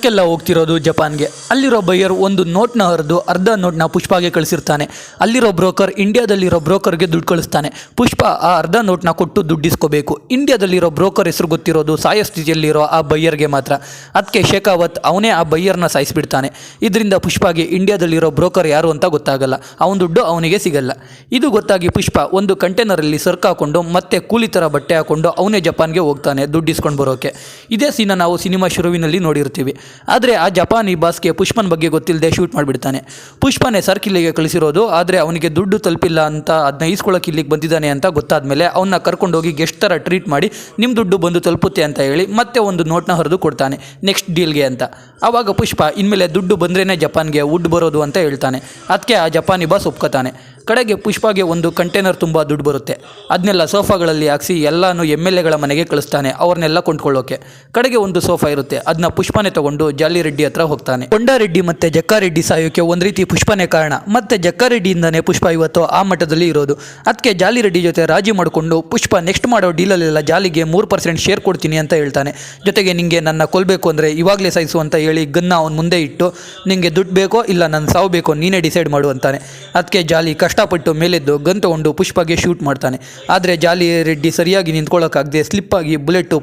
ಸರ್ಕೆಲ್ಲ ಹೋಗ್ತಿರೋದು ಜಪಾನ್ಗೆ. ಅಲ್ಲಿರೋ ಬೈಯರ್ ಒಂದು ನೋಟ್ನ ಹರಿದು ಅರ್ಧ ನೋಟ್ನ ಪುಷ್ಪಾಗೆ ಕಳಿಸಿರ್ತಾನೆ. ಅಲ್ಲಿರೋ ಬ್ರೋಕರ್ ಇಂಡಿಯಾದಲ್ಲಿರೋ ಬ್ರೋಕರ್ಗೆ ದುಡ್ಡು ಕಳಿಸ್ತಾನೆ. ಪುಷ್ಪ ಆ ಅರ್ಧ ನೋಟ್ನ ಕೊಟ್ಟು ದುಡ್ಡಿಸ್ಕೋಬೇಕು. ಇಂಡಿಯಾದಲ್ಲಿರೋ ಬ್ರೋಕರ್ ಹೆಸರು ಗೊತ್ತಿರೋದು ಸಾಯ ಸ್ಥಿತಿಯಲ್ಲಿರೋ ಆ ಬೈಯರ್ಗೆ ಮಾತ್ರ. ಅದಕ್ಕೆ ಶೇಖಾವತ್ ಅವನೇ ಆ ಬೈಯರ್ನ ಸಾಯಿಸಿಬಿಡ್ತಾನೆ. ಇದರಿಂದ ಪುಷ್ಪಾಗೆ ಇಂಡಿಯಾದಲ್ಲಿರೋ ಬ್ರೋಕರ್ ಯಾರು ಅಂತ ಗೊತ್ತಾಗಲ್ಲ. ಅವನ ದುಡ್ಡು ಅವನಿಗೆ ಸಿಗಲ್ಲ. ಇದು ಗೊತ್ತಾಗಿ ಪುಷ್ಪ ಒಂದು ಕಂಟೈನರಲ್ಲಿ ಸರ್ಕ ಹಾಕೊಂಡು ಮತ್ತೆ ಕೂಲಿ ಥರ ಬಟ್ಟೆ ಹಾಕೊಂಡು ಅವನೇ ಜಪಾನ್ಗೆ ಹೋಗ್ತಾನೆ ದುಡ್ಡು ಇಸ್ಕೊಂಡು ಬರೋಕೆ. ಇದೇ ಸೀನ ನಾವು ಸಿನಿಮಾ ಶುರುವಿನಲ್ಲಿ ನೋಡಿರ್ತೀವಿ. ಆದರೆ ಆ ಜಪಾನಿ ಬಾಸ್ಗೆ ಪುಷ್ಪನ್ ಬಗ್ಗೆ ಗೊತ್ತಿಲ್ಲದೆ ಶೂಟ್ ಮಾಡಿಬಿಡ್ತಾನೆ. ಪುಷ್ಪನೇ ಸರ್ಕ್ ಇಲ್ಲಿಗೆ ಕಳಿಸಿರೋದು, ಆದರೆ ಅವನಿಗೆ ದುಡ್ಡು ತಲುಪಿಲ್ಲ ಅಂತ ಅದನ್ನ ಈಸ್ಕೊಳ್ಳೋಕೆ ಇಲ್ಲಿಗೆ ಬಂದಿದ್ದಾನೆ ಅಂತ ಗೊತ್ತಾದ್ಮೇಲೆ ಅವನ್ನ ಕರ್ಕೊಂಡೋಗಿ ಗೆಸ್ಟ್ ಥರ ಟ್ರೀಟ್ ಮಾಡಿ ನಿಮ್ಮ ದುಡ್ಡು ಬಂದು ತಲುಪುತ್ತೆ ಅಂತ ಹೇಳಿ ಮತ್ತೆ ಒಂದು ನೋಟ್ನ ಹರಿದು ಕೊಡ್ತಾನೆ ನೆಕ್ಸ್ಟ್ ಡೀಲ್ಗೆ ಅಂತ. ಆವಾಗ ಪುಷ್ಪ ಇನ್ಮೇಲೆ ದುಡ್ಡು ಬಂದ್ರೇ ಜಪಾನ್ಗೆ ವುಡ್ ಬರೋದು ಅಂತ ಹೇಳ್ತಾನೆ. ಅದಕ್ಕೆ ಆ ಜಪಾನಿ ಬಾಸ್ ಒಪ್ಕೋತಾನೆ. ಕಡೆಗೆ ಪುಷ್ಪಾಗೆ ಒಂದು ಕಂಟೈನರ್ ತುಂಬ ದುಡ್ಡು ಬರುತ್ತೆ. ಅದನ್ನೆಲ್ಲ ಸೋಫಾಗಳಲ್ಲಿ ಹಾಕಿಸಿ ಎಲ್ಲಾನು ಎಂ ಎಲ್ ಎಗಳ ಮನೆಗೆ ಕಳಿಸ್ತಾನೆ, ಅವ್ರನ್ನೆಲ್ಲ ಕೊಂಡ್ಕೊಳ್ಳೋಕೆ. ಕಡೆಗೆ ಒಂದು ಸೋಫಾ ಇರುತ್ತೆ ಅದನ್ನ ಪುಷ್ಪನೇ ತಗೊಂಡು ಜಾಲಿ ರೆಡ್ಡಿ ಹತ್ರ ಹೋಗ್ತಾನೆ. ಕೊಂಡಾರೆಡ್ಡಿ ಮತ್ತೆ ಜಕ್ಕಾರೆಡ್ಡಿ ಸಾಯೋಕೆ ಒಂದು ರೀತಿ ಪುಷ್ಪನೇ ಕಾರಣ. ಮತ್ತೆ ಜಕ್ಕಾರೆಡ್ಡಿಯಿಂದನೇ ಪುಷ್ಪ ಇವತ್ತು ಆ ಮಟ್ಟದಲ್ಲಿ ಇರೋದು. ಅದಕ್ಕೆ ಜಾಲಿ ರೆಡ್ಡಿ ಜೊತೆ ರಾಜಿ ಮಾಡಿಕೊಂಡು ಪುಷ್ಪ ನೆಕ್ಸ್ಟ್ ಮಾಡೋ ಡೀಲಲ್ಲೆಲ್ಲ ಜಾಲಿಗೆ ಮೂರು ಪರ್ಸೆಂಟ್ ಶೇರ್ ಕೊಡ್ತೀನಿ ಅಂತ ಹೇಳ್ತಾನೆ. ಜೊತೆಗೆ ನಿಮಗೆ ನನ್ನ ಕೊಲ್ಬೇಕು ಅಂದರೆ ಇವಾಗಲೇ ಸಾಯಿಸು ಅಂತ ಹೇಳಿ ಗನ್ನ ಅವನ ಮುಂದೆ ಇಟ್ಟು ನಿಮಗೆ ದುಡ್ಡು ಬೇಕೋ ಇಲ್ಲ ನಾನು ಸಾವು ಬೇಕೋ ನೀನೇ ಡಿಸೈಡ್ ಮಾಡು ಅಂತಾನೆ. ಅದಕ್ಕೆ ಜಾಲಿ ಕಷ್ಟಪಟ್ಟು ಮೇಲೆದ್ದು ಗನ್ ತಗೊಂಡು ಪುಷ್ಪಗೆ ಶೂಟ್ ಮಾಡ್ತಾನೆ. ಆದರೆ ಜಾಲಿ ರೆಡ್ಡಿ ಸರಿಯಾಗಿ ನಿಂತ್ಕೊಳ್ಳೋಕ್ಕಾಗದೆ ಸ್ಲಿಪ್ ಆಗಿ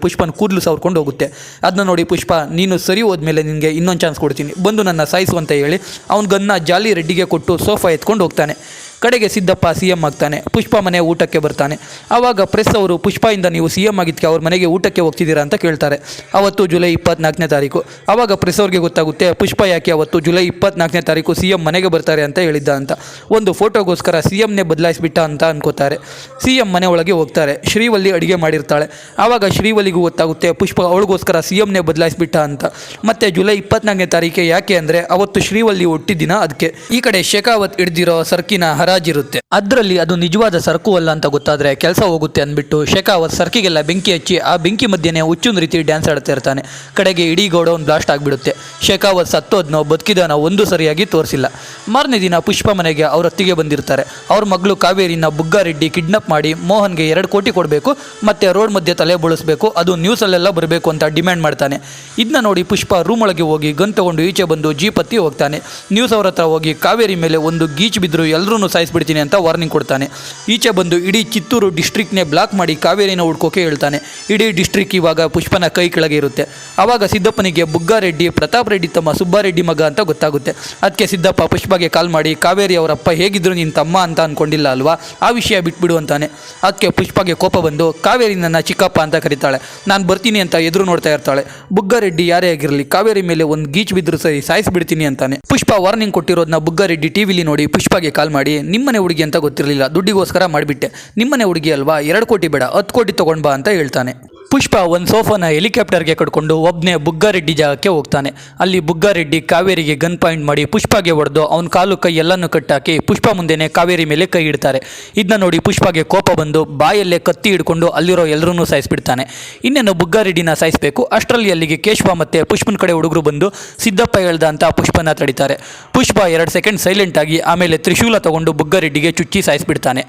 ಪುಷ್ಪನ ಕೂದಲು ಸವರ್ಕೊಂಡು ಹೋಗುತ್ತೆ. ಅದನ್ನ ನೋಡಿ ಪುಷ್ಪ, ನೀನು ಸರಿ ಹೋದ್ಮೇಲೆ ನಿನಗೆ ಇನ್ನೊಂದು ಚಾನ್ಸ್ ಕೊಡ್ತೀನಿ. ಬಂದು ನನ್ನ ಸಾಯಿಸು ಅಂತ ಹೇಳಿ, ಅವ್ನ ಗನ್ನ ಜಾಲಿ ರೆಡ್ಡಿಗೆ ಕೊಟ್ಟು ಸೋಫಾ ಎತ್ಕೊಂಡು ಹೋಗ್ತಾನೆ. ಕಡೆಗೆ ಸಿದ್ದಪ್ಪ ಸಿ ಎಂ ಆಗ್ತಾನೆ, ಪುಷ್ಪ ಮನೆ ಊಟಕ್ಕೆ ಬರ್ತಾನೆ. ಆವಾಗ ಪ್ರೆಸ್ ಅವರು, ಪುಷ್ಪಯಿಂದ ನೀವು ಸಿ ಎಂ ಆಗಿದ್ದಕ್ಕೆ ಅವ್ರ ಮನೆಗೆ ಊಟಕ್ಕೆ ಹೋಗ್ತಿದ್ದೀರಾ ಅಂತ ಕೇಳ್ತಾರೆ. ಅವತ್ತು ಜುಲೈ ಇಪ್ಪತ್ನಾಲ್ಕನೇ ತಾರೀಕು. ಆವಾಗ ಪ್ರೆಸ್ ಅವ್ರಿಗೆ ಗೊತ್ತಾಗುತ್ತೆ, ಪುಷ್ಪ ಯಾಕೆ ಅವತ್ತು ಜುಲೈ ಇಪ್ಪತ್ನಾಲ್ಕನೇ ತಾರೀಕು ಸಿ ಎಂ ಮನೆಗೆ ಬರ್ತಾರೆ ಅಂತ ಹೇಳಿದ್ದ ಅಂತ. ಒಂದು ಫೋಟೋಗೋಸ್ಕರ ಸಿ ಎಂನೇ ಬದಲಾಯಿಸಿಬಿಟ್ಟ ಅಂತ ಅನ್ಕೋತಾರೆ. ಸಿ ಎಂ ಮನೆ ಒಳಗೆ ಹೋಗ್ತಾರೆ, ಶ್ರೀವಲ್ಲಿ ಅಡುಗೆ ಮಾಡಿರ್ತಾಳೆ. ಆವಾಗ ಶ್ರೀವಲ್ಲಿಗೂ ಗೊತ್ತಾಗುತ್ತೆ, ಪುಷ್ಪ ಅವಳಿಗೋಸ್ಕರ ಸಿ ಎಂನೇ ಬದಲಾಯಿಸಿಬಿಟ್ಟ ಅಂತ. ಮತ್ತೆ ಜುಲೈ ಇಪ್ಪತ್ನಾಲ್ಕನೇ ತಾರೀಕೆ ಯಾಕೆ ಅಂದರೆ, ಅವತ್ತು ಶ್ರೀವಲ್ಲಿ ಹುಟ್ಟಿದ್ದಿನ ಅದಕ್ಕೆ. ಈ ಕಡೆ ಶೇಖಾವತ್ ಹಿಡ್ದಿರೋ ಸರ್ಕಿನ ಹರಾಜಿರುತ್ತೆ. ಅದರಲ್ಲಿ ಅದು ನಿಜವಾದ ಸರಕು ಅಲ್ಲ ಅಂತ ಗೊತ್ತಾದ್ರೆ ಕೆಲಸ ಹೋಗುತ್ತೆ ಅಂದ್ಬಿಟ್ಟು ಶೇಖಾವತ್ ಸರ್ಕಿಗೆಲ್ಲ ಬೆಂಕಿ ಹಚ್ಚಿ ಆ ಬೆಂಕಿ ಮಧ್ಯೆನೆ ಹುಚ್ಚುನ್ ರೀತಿ ಡ್ಯಾನ್ಸ್ ಆಡ್ತಾ ಇರ್ತಾನೆ. ಕಡೆಗೆ ಇಡೀ ಗೋಡೌನ್ ಬ್ಲಾಸ್ಟ್ ಆಗಿಬಿಡುತ್ತೆ. ಶೇಖಾವತ್ ಸತ್ತೋದ್ನೋ ಬದುಕಿದನೋ ಒಂದು ಸರಿಯಾಗಿ ತೋರಿಸಿಲ್ಲ. ಮಾರನೇ ದಿನ ಪುಷ್ಪ ಮನೆಗೆ ಅವ್ರ ಅತ್ತಿಗೆ ಬಂದಿರ್ತಾರೆ. ಅವ್ರ ಮಗಳು ಕಾವೇರಿನ ಬುಗ್ಗಾರೆಡ್ಡಿ ಕಿಡ್ನಾಪ್ ಮಾಡಿ ಮೋಹನ್ಗೆ ಎರಡು ಕೋಟಿ ಕೊಡಬೇಕು, ಮತ್ತೆ ರೋಡ್ ಮಧ್ಯೆ ತಲೆ ಬಳಸಬೇಕು, ಅದು ನ್ಯೂಸಲ್ಲೆಲ್ಲ ಬರಬೇಕು ಅಂತ ಡಿಮ್ಯಾಂಡ್ ಮಾಡ್ತಾನೆ. ಇದನ್ನ ನೋಡಿ ಪುಷ್ಪ ರೂಮ್ ಒಳಗೆ ಹೋಗಿ ಗನ್ ತಗೊಂಡು ಈಚೆ ಬಂದು ಜೀಪತ್ತಿ ಹೋಗ್ತಾನೆ. ನ್ಯೂಸ್ ಅವ್ರ ಹತ್ರ ಹೋಗಿ ಕಾವೇರಿ ಮೇಲೆ ಒಂದು ಗೀಚ್ ಬಿದ್ದರೂ ಎಲ್ಲರೂ ಸಾಯಿಸ್ಬಿಡ್ತೀನಿ ಅಂತ ವಾರ್ನಿಂಗ್ ಕೊಡ್ತಾನೆ. ಈಚೆ ಬಂದು ಇಡೀ ಚಿತ್ತೂರು ಡಿಸ್ಟ್ರಿಕ್ಟ್ನೇ ಬ್ಲಾಕ್ ಮಾಡಿ ಕಾವೇರಿನ ಹುಡ್ಕೋಕೆ ಹೇಳ್ತಾನೆ. ಇಡೀ ಡಿಸ್ಟ್ರಿಕ್ ಇವಾಗ ಪುಷ್ಪನ ಕೈ ಕೆಳಗೆ ಇರುತ್ತೆ. ಆವಾಗ ಸಿದ್ದಪ್ಪನಿಗೆ ಬುಗ್ಗಾರೆಡ್ಡಿ, ಪ್ರತಾಪ್ ರೆಡ್ಡಿ ತಮ್ಮ ಸುಬ್ಬಾರೆಡ್ಡಿ ಮಗ ಅಂತ ಗೊತ್ತಾಗುತ್ತೆ. ಅದಕ್ಕೆ ಸಿದ್ದಪ್ಪ ಪುಷ್ಪಗೆ ಕಾಲ್ ಮಾಡಿ, ಕಾವೇರಿ ಅವರಪ್ಪ ಹೇಗಿದ್ರು ನಿನ್ನ ತಮ್ಮ ಅಂತ ಅನ್ಕೊಂಡಿಲ್ಲ ಅಲ್ವಾ? ಆ ವಿಷಯ ಬಿಟ್ಬಿಡು ಅಂತಾನೆ. ಅದಕ್ಕೆ ಪುಷ್ಪಗೆ ಕೋಪ ಬಂದು, ಕಾವೇರಿ ನನ್ನ ಚಿಕ್ಕಪ್ಪ ಅಂತ ಕರೀತಾಳೆ. ನಾನು ಬರ್ತೀನಿ ಅಂತ ಎದುರು ನೋಡ್ತಾ ಇರ್ತಾಳೆ. ಬುಗ್ಗಾರೆಡ್ಡಿ ಯಾರೇ ಆಗಿರಲಿ, ಕಾವೇರಿ ಮೇಲೆ ಒಂದು ಗೀಚ್ ಬಿದ್ರು ಸರಿ ಸಾಯಿಸ್ಬಿಡ್ತೀನಿ ಅಂತಾನೆ. ಪುಷ್ಪ ವಾರ್ನಿಂಗ್ ಕೊಟ್ಟಿರೋದನ್ನ ಬುಗ್ಗಾರೆಡ್ಡಿ ಟಿವಿಲಿ ನೋಡಿ ಪುಷ್ಪಗೆ ಕಾಲ್ ಮಾಡಿ ನಿಮ್ಮನೆ ಹುಡುಗಿ ಅಂತ ಗೊತ್ತಿರಲಿಲ್ಲ. ದುಡ್ಡಿಗೋಸ್ಕರ ಮಾಡಿಬಿಟ್ಟೆ. ನಿಮ್ಮನೆ ಹುಡುಗಿ ಅಲ್ವಾ? ಎರಡು ಕೋಟಿ ಬೇಡ, ಹತ್ತು ಕೋಟಿ ತೊಗೊಂಡ್ಬಾ ಅಂತ ಹೇಳ್ತಾನೆ. ಪುಷ್ಪ ಒಂದು ಸೋಫಾನ ಹೆಲಿಕಾಪ್ಟರ್ಗೆ ಕಟ್ಕೊಂಡು ಒಬ್ಬನೇ ಬುಗ್ಗಾರೆಡ್ಡಿ ಜಾಗಕ್ಕೆ ಹೋಗ್ತಾನೆ. ಅಲ್ಲಿ ಬುಗ್ಗಾರೆಡ್ಡಿ ಕಾವೇರಿಗೆ ಗನ್ ಪಾಯಿಂಟ್ ಮಾಡಿ ಪುಷ್ಪಗೆ ಹೊಡೆದು ಅವನ ಕಾಲು ಕೈ ಎಲ್ಲನೂ ಕಟ್ಟಾಕಿ ಪುಷ್ಪ ಮುಂದೆನೇ ಕಾವೇರಿ ಮೇಲೆ ಕೈ ಇಡ್ತಾರೆ. ಇದನ್ನ ನೋಡಿ ಪುಷ್ಪಗೆ ಕೋಪ ಬಂದು ಬಾಯಲ್ಲೇ ಕತ್ತಿ ಹಿಡ್ಕೊಂಡು ಅಲ್ಲಿರೋ ಎಲ್ಲರೂ ಸಾಯಿಸ್ಬಿಡ್ತಾನೆ. ಇನ್ನೇನು ಬುಗ್ಗಾರೆಡ್ಡಿನ ಸಾಯಿಸಬೇಕು? ಅಷ್ಟರಲ್ಲಿ ಅಲ್ಲಿಗೆ ಕೇಶವ ಮತ್ತೆ ಪುಷ್ಪನ ಕಡೆ ಹುಡುಗರು ಬಂದು ಸಿದ್ದಪ್ಪ ಹೇಳ್ದ ಅಂತ ಪುಷ್ಪನ ತಡಿತಾರೆ. ಪುಷ್ಪ ಎರಡು ಸೆಕೆಂಡ್ ಸೈಲೆಂಟ್ ಆಗಿ ಆಮೇಲೆ ತ್ರಿಶೂಲ ತಗೊಂಡು ಬುಗ್ಗಾರೆಡ್ಡಿಗೆ ಚುಚ್ಚಿ ಸಾಯಿಸ್ಬಿಡ್ತಾನೆ.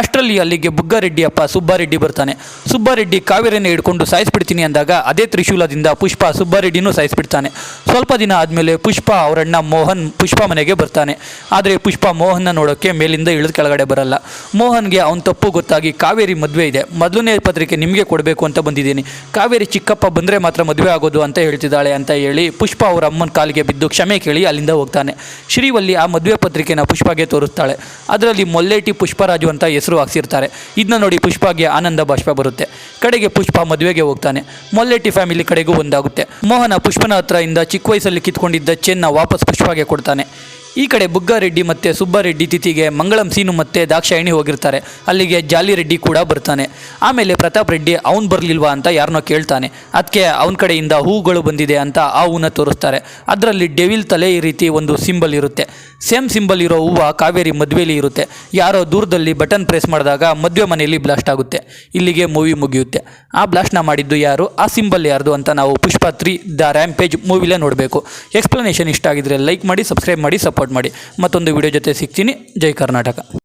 ಅಷ್ಟರಲ್ಲಿ ಅಲ್ಲಿಗೆ ಬುಗ್ಗಾರೆಡ್ಡಿಯಪ್ಪ ಸುಬ್ಬಾರೆಡ್ಡಿ ಬರ್ತಾನೆ. ಸುಬ್ಬಾರೆಡ್ಡಿ ಕಾವೇರಿಯನ್ನು ಹಿಡ್ಕೊಂಡು ಸಾಯಿಸ್ಬಿಡ್ತೀನಿ ಅಂದಾಗ ಅದೇ ತ್ರಿಶೂಲದಿಂದ ಪುಷ್ಪ ಸುಬ್ಬಾರೆಡ್ಡಿನೂ ಸಾಯಿಸ್ಬಿಡ್ತಾನೆ. ಸ್ವಲ್ಪ ದಿನ ಆದಮೇಲೆ ಪುಷ್ಪ ಅವರಣ್ಣ ಮೋಹನ್ ಪುಷ್ಪ ಮನೆಗೆ ಬರ್ತಾನೆ. ಆದರೆ ಪುಷ್ಪ ಮೋಹನ್ನ ನೋಡೋಕ್ಕೆ ಮೇಲಿಂದ ಇಳಿದ ಕೆಳಗಡೆ ಬರಲ್ಲ. ಮೋಹನ್ಗೆ ಅವನ ತಪ್ಪು ಗೊತ್ತಾಗಿ ಕಾವೇರಿ ಮದುವೆ ಇದೆ. ಮೊದಲನೇ ಪತ್ರಿಕೆ ನಿಮಗೆ ಕೊಡಬೇಕು ಅಂತ ಬಂದಿದ್ದೀನಿ. ಕಾವೇರಿ ಚಿಕ್ಕಪ್ಪ ಬಂದರೆ ಮಾತ್ರ ಮದುವೆ ಆಗೋದು ಅಂತ ಹೇಳ್ತಿದ್ದಾಳೆ ಅಂತ ಹೇಳಿ ಪುಷ್ಪ ಅವರ ಅಮ್ಮನ ಕಾಲಿಗೆ ಬಿದ್ದು ಕ್ಷಮೆ ಕೇಳಿ ಅಲ್ಲಿಂದ ಹೋಗ್ತಾನೆ. ಶ್ರೀವಲ್ಲಿ ಆ ಮದುವೆ ಪತ್ರಿಕೆನ ಪುಷ್ಪಗೆ ತೋರಿಸ್ತಾಳೆ. ಅದರಲ್ಲಿ ಮೊಲ್ಲೇಟಿ ಪುಷ್ಪರಾಜು ಅಂತ ಹೆಸರು ಹಾಕ್ಸಿರ್ತಾರೆ ಇದನ್ನ ನೋಡಿ ಪುಷ್ಪಗೆ ಆನಂದ ಬಾಷ್ಪ ಬರುತ್ತೆ. ಕಡೆಗೆ ಪುಷ್ಪ ಮದುವೆಗೆ ಹೋಗ್ತಾನೆ. ಮೊಲ್ಲೆಟ್ಟಿ ಫ್ಯಾಮಿಲಿ ಕಡೆಗೂ ಒಂದಾಗುತ್ತೆ. ಮೋಹನ ಪುಷ್ಪನ ಹತ್ರ ಇಂದ ಚಿಕ್ಕ ವಯಸ್ಸಲ್ಲಿ ಕಿತ್ಕೊಂಡಿದ್ದ ಚೆನ್ನ ವಾಪಸ್ ಪುಷ್ಪಗೆ ಕೊಡ್ತಾನೆ. ಈ ಕಡೆ ಬುಗ್ಗಾರೆಡ್ಡಿ ಮತ್ತು ಸುಬ್ಬಾರೆಡ್ಡಿ ತಿಥಿಗೆ ಮಂಗಳಂ ಸೀನು ಮತ್ತು ದಾಕ್ಷಾಯಿಣಿ ಹೋಗಿರ್ತಾರೆ. ಅಲ್ಲಿಗೆ ಜಾಲಿ ರೆಡ್ಡಿ ಕೂಡ ಬರ್ತಾನೆ. ಆಮೇಲೆ ಪ್ರತಾಪ್ ರೆಡ್ಡಿ ಅವ್ನು ಬರಲಿಲ್ವಾ ಅಂತ ಯಾರನ್ನೋ ಕೇಳ್ತಾನೆ. ಅದಕ್ಕೆ ಅವನ ಕಡೆಯಿಂದ ಹೂಗಳು ಬಂದಿದೆ ಅಂತ ಆ ಹೂನ ತೋರಿಸ್ತಾರೆ. ಅದರಲ್ಲಿ ಡೆವಿಲ್ ತಲೆ ಈ ರೀತಿ ಒಂದು ಸಿಂಬಲ್ ಇರುತ್ತೆ. ಸೇಮ್ ಸಿಂಬಲ್ ಇರೋ ಹೂವು ಕಾವೇರಿ ಮದುವೆಯಲ್ಲಿ ಇರುತ್ತೆ. ಯಾರೋ ದೂರದಲ್ಲಿ ಬಟನ್ ಪ್ರೆಸ್ ಮಾಡಿದಾಗ ಮದುವೆ ಮನೆಯಲ್ಲಿ ಬ್ಲಾಸ್ಟ್ ಆಗುತ್ತೆ. ಇಲ್ಲಿಗೆ ಮೂವಿ ಮುಗಿಯುತ್ತೆ. ಆ ಬ್ಲಾಸ್ಟ್ನ ಮಾಡಿದ್ದು ಯಾರು? ಆ ಸಿಂಬಲ್ ಯಾರ್ದು ಅಂತ ನಾವು Pushpa three the rampage ಮೂವಿಲೇ ನೋಡಬೇಕು. ಎಕ್ಸ್ಪ್ಲನೇಷನ್ ಇಷ್ಟ ಆಗಿದ್ರೆ ಲೈಕ್ ಮಾಡಿ ಸಬ್ಸ್ಕ್ರೈಬ್ ಮಾಡಿ ಸಪೋರ್ಟ್ ಮಾಡಿ. ಮತ್ತೊಂದು ವಿಡಿಯೋ ಜೊತೆ ಸಿಗ್ತೀನಿ. ಜೈ ಕರ್ನಾಟಕ.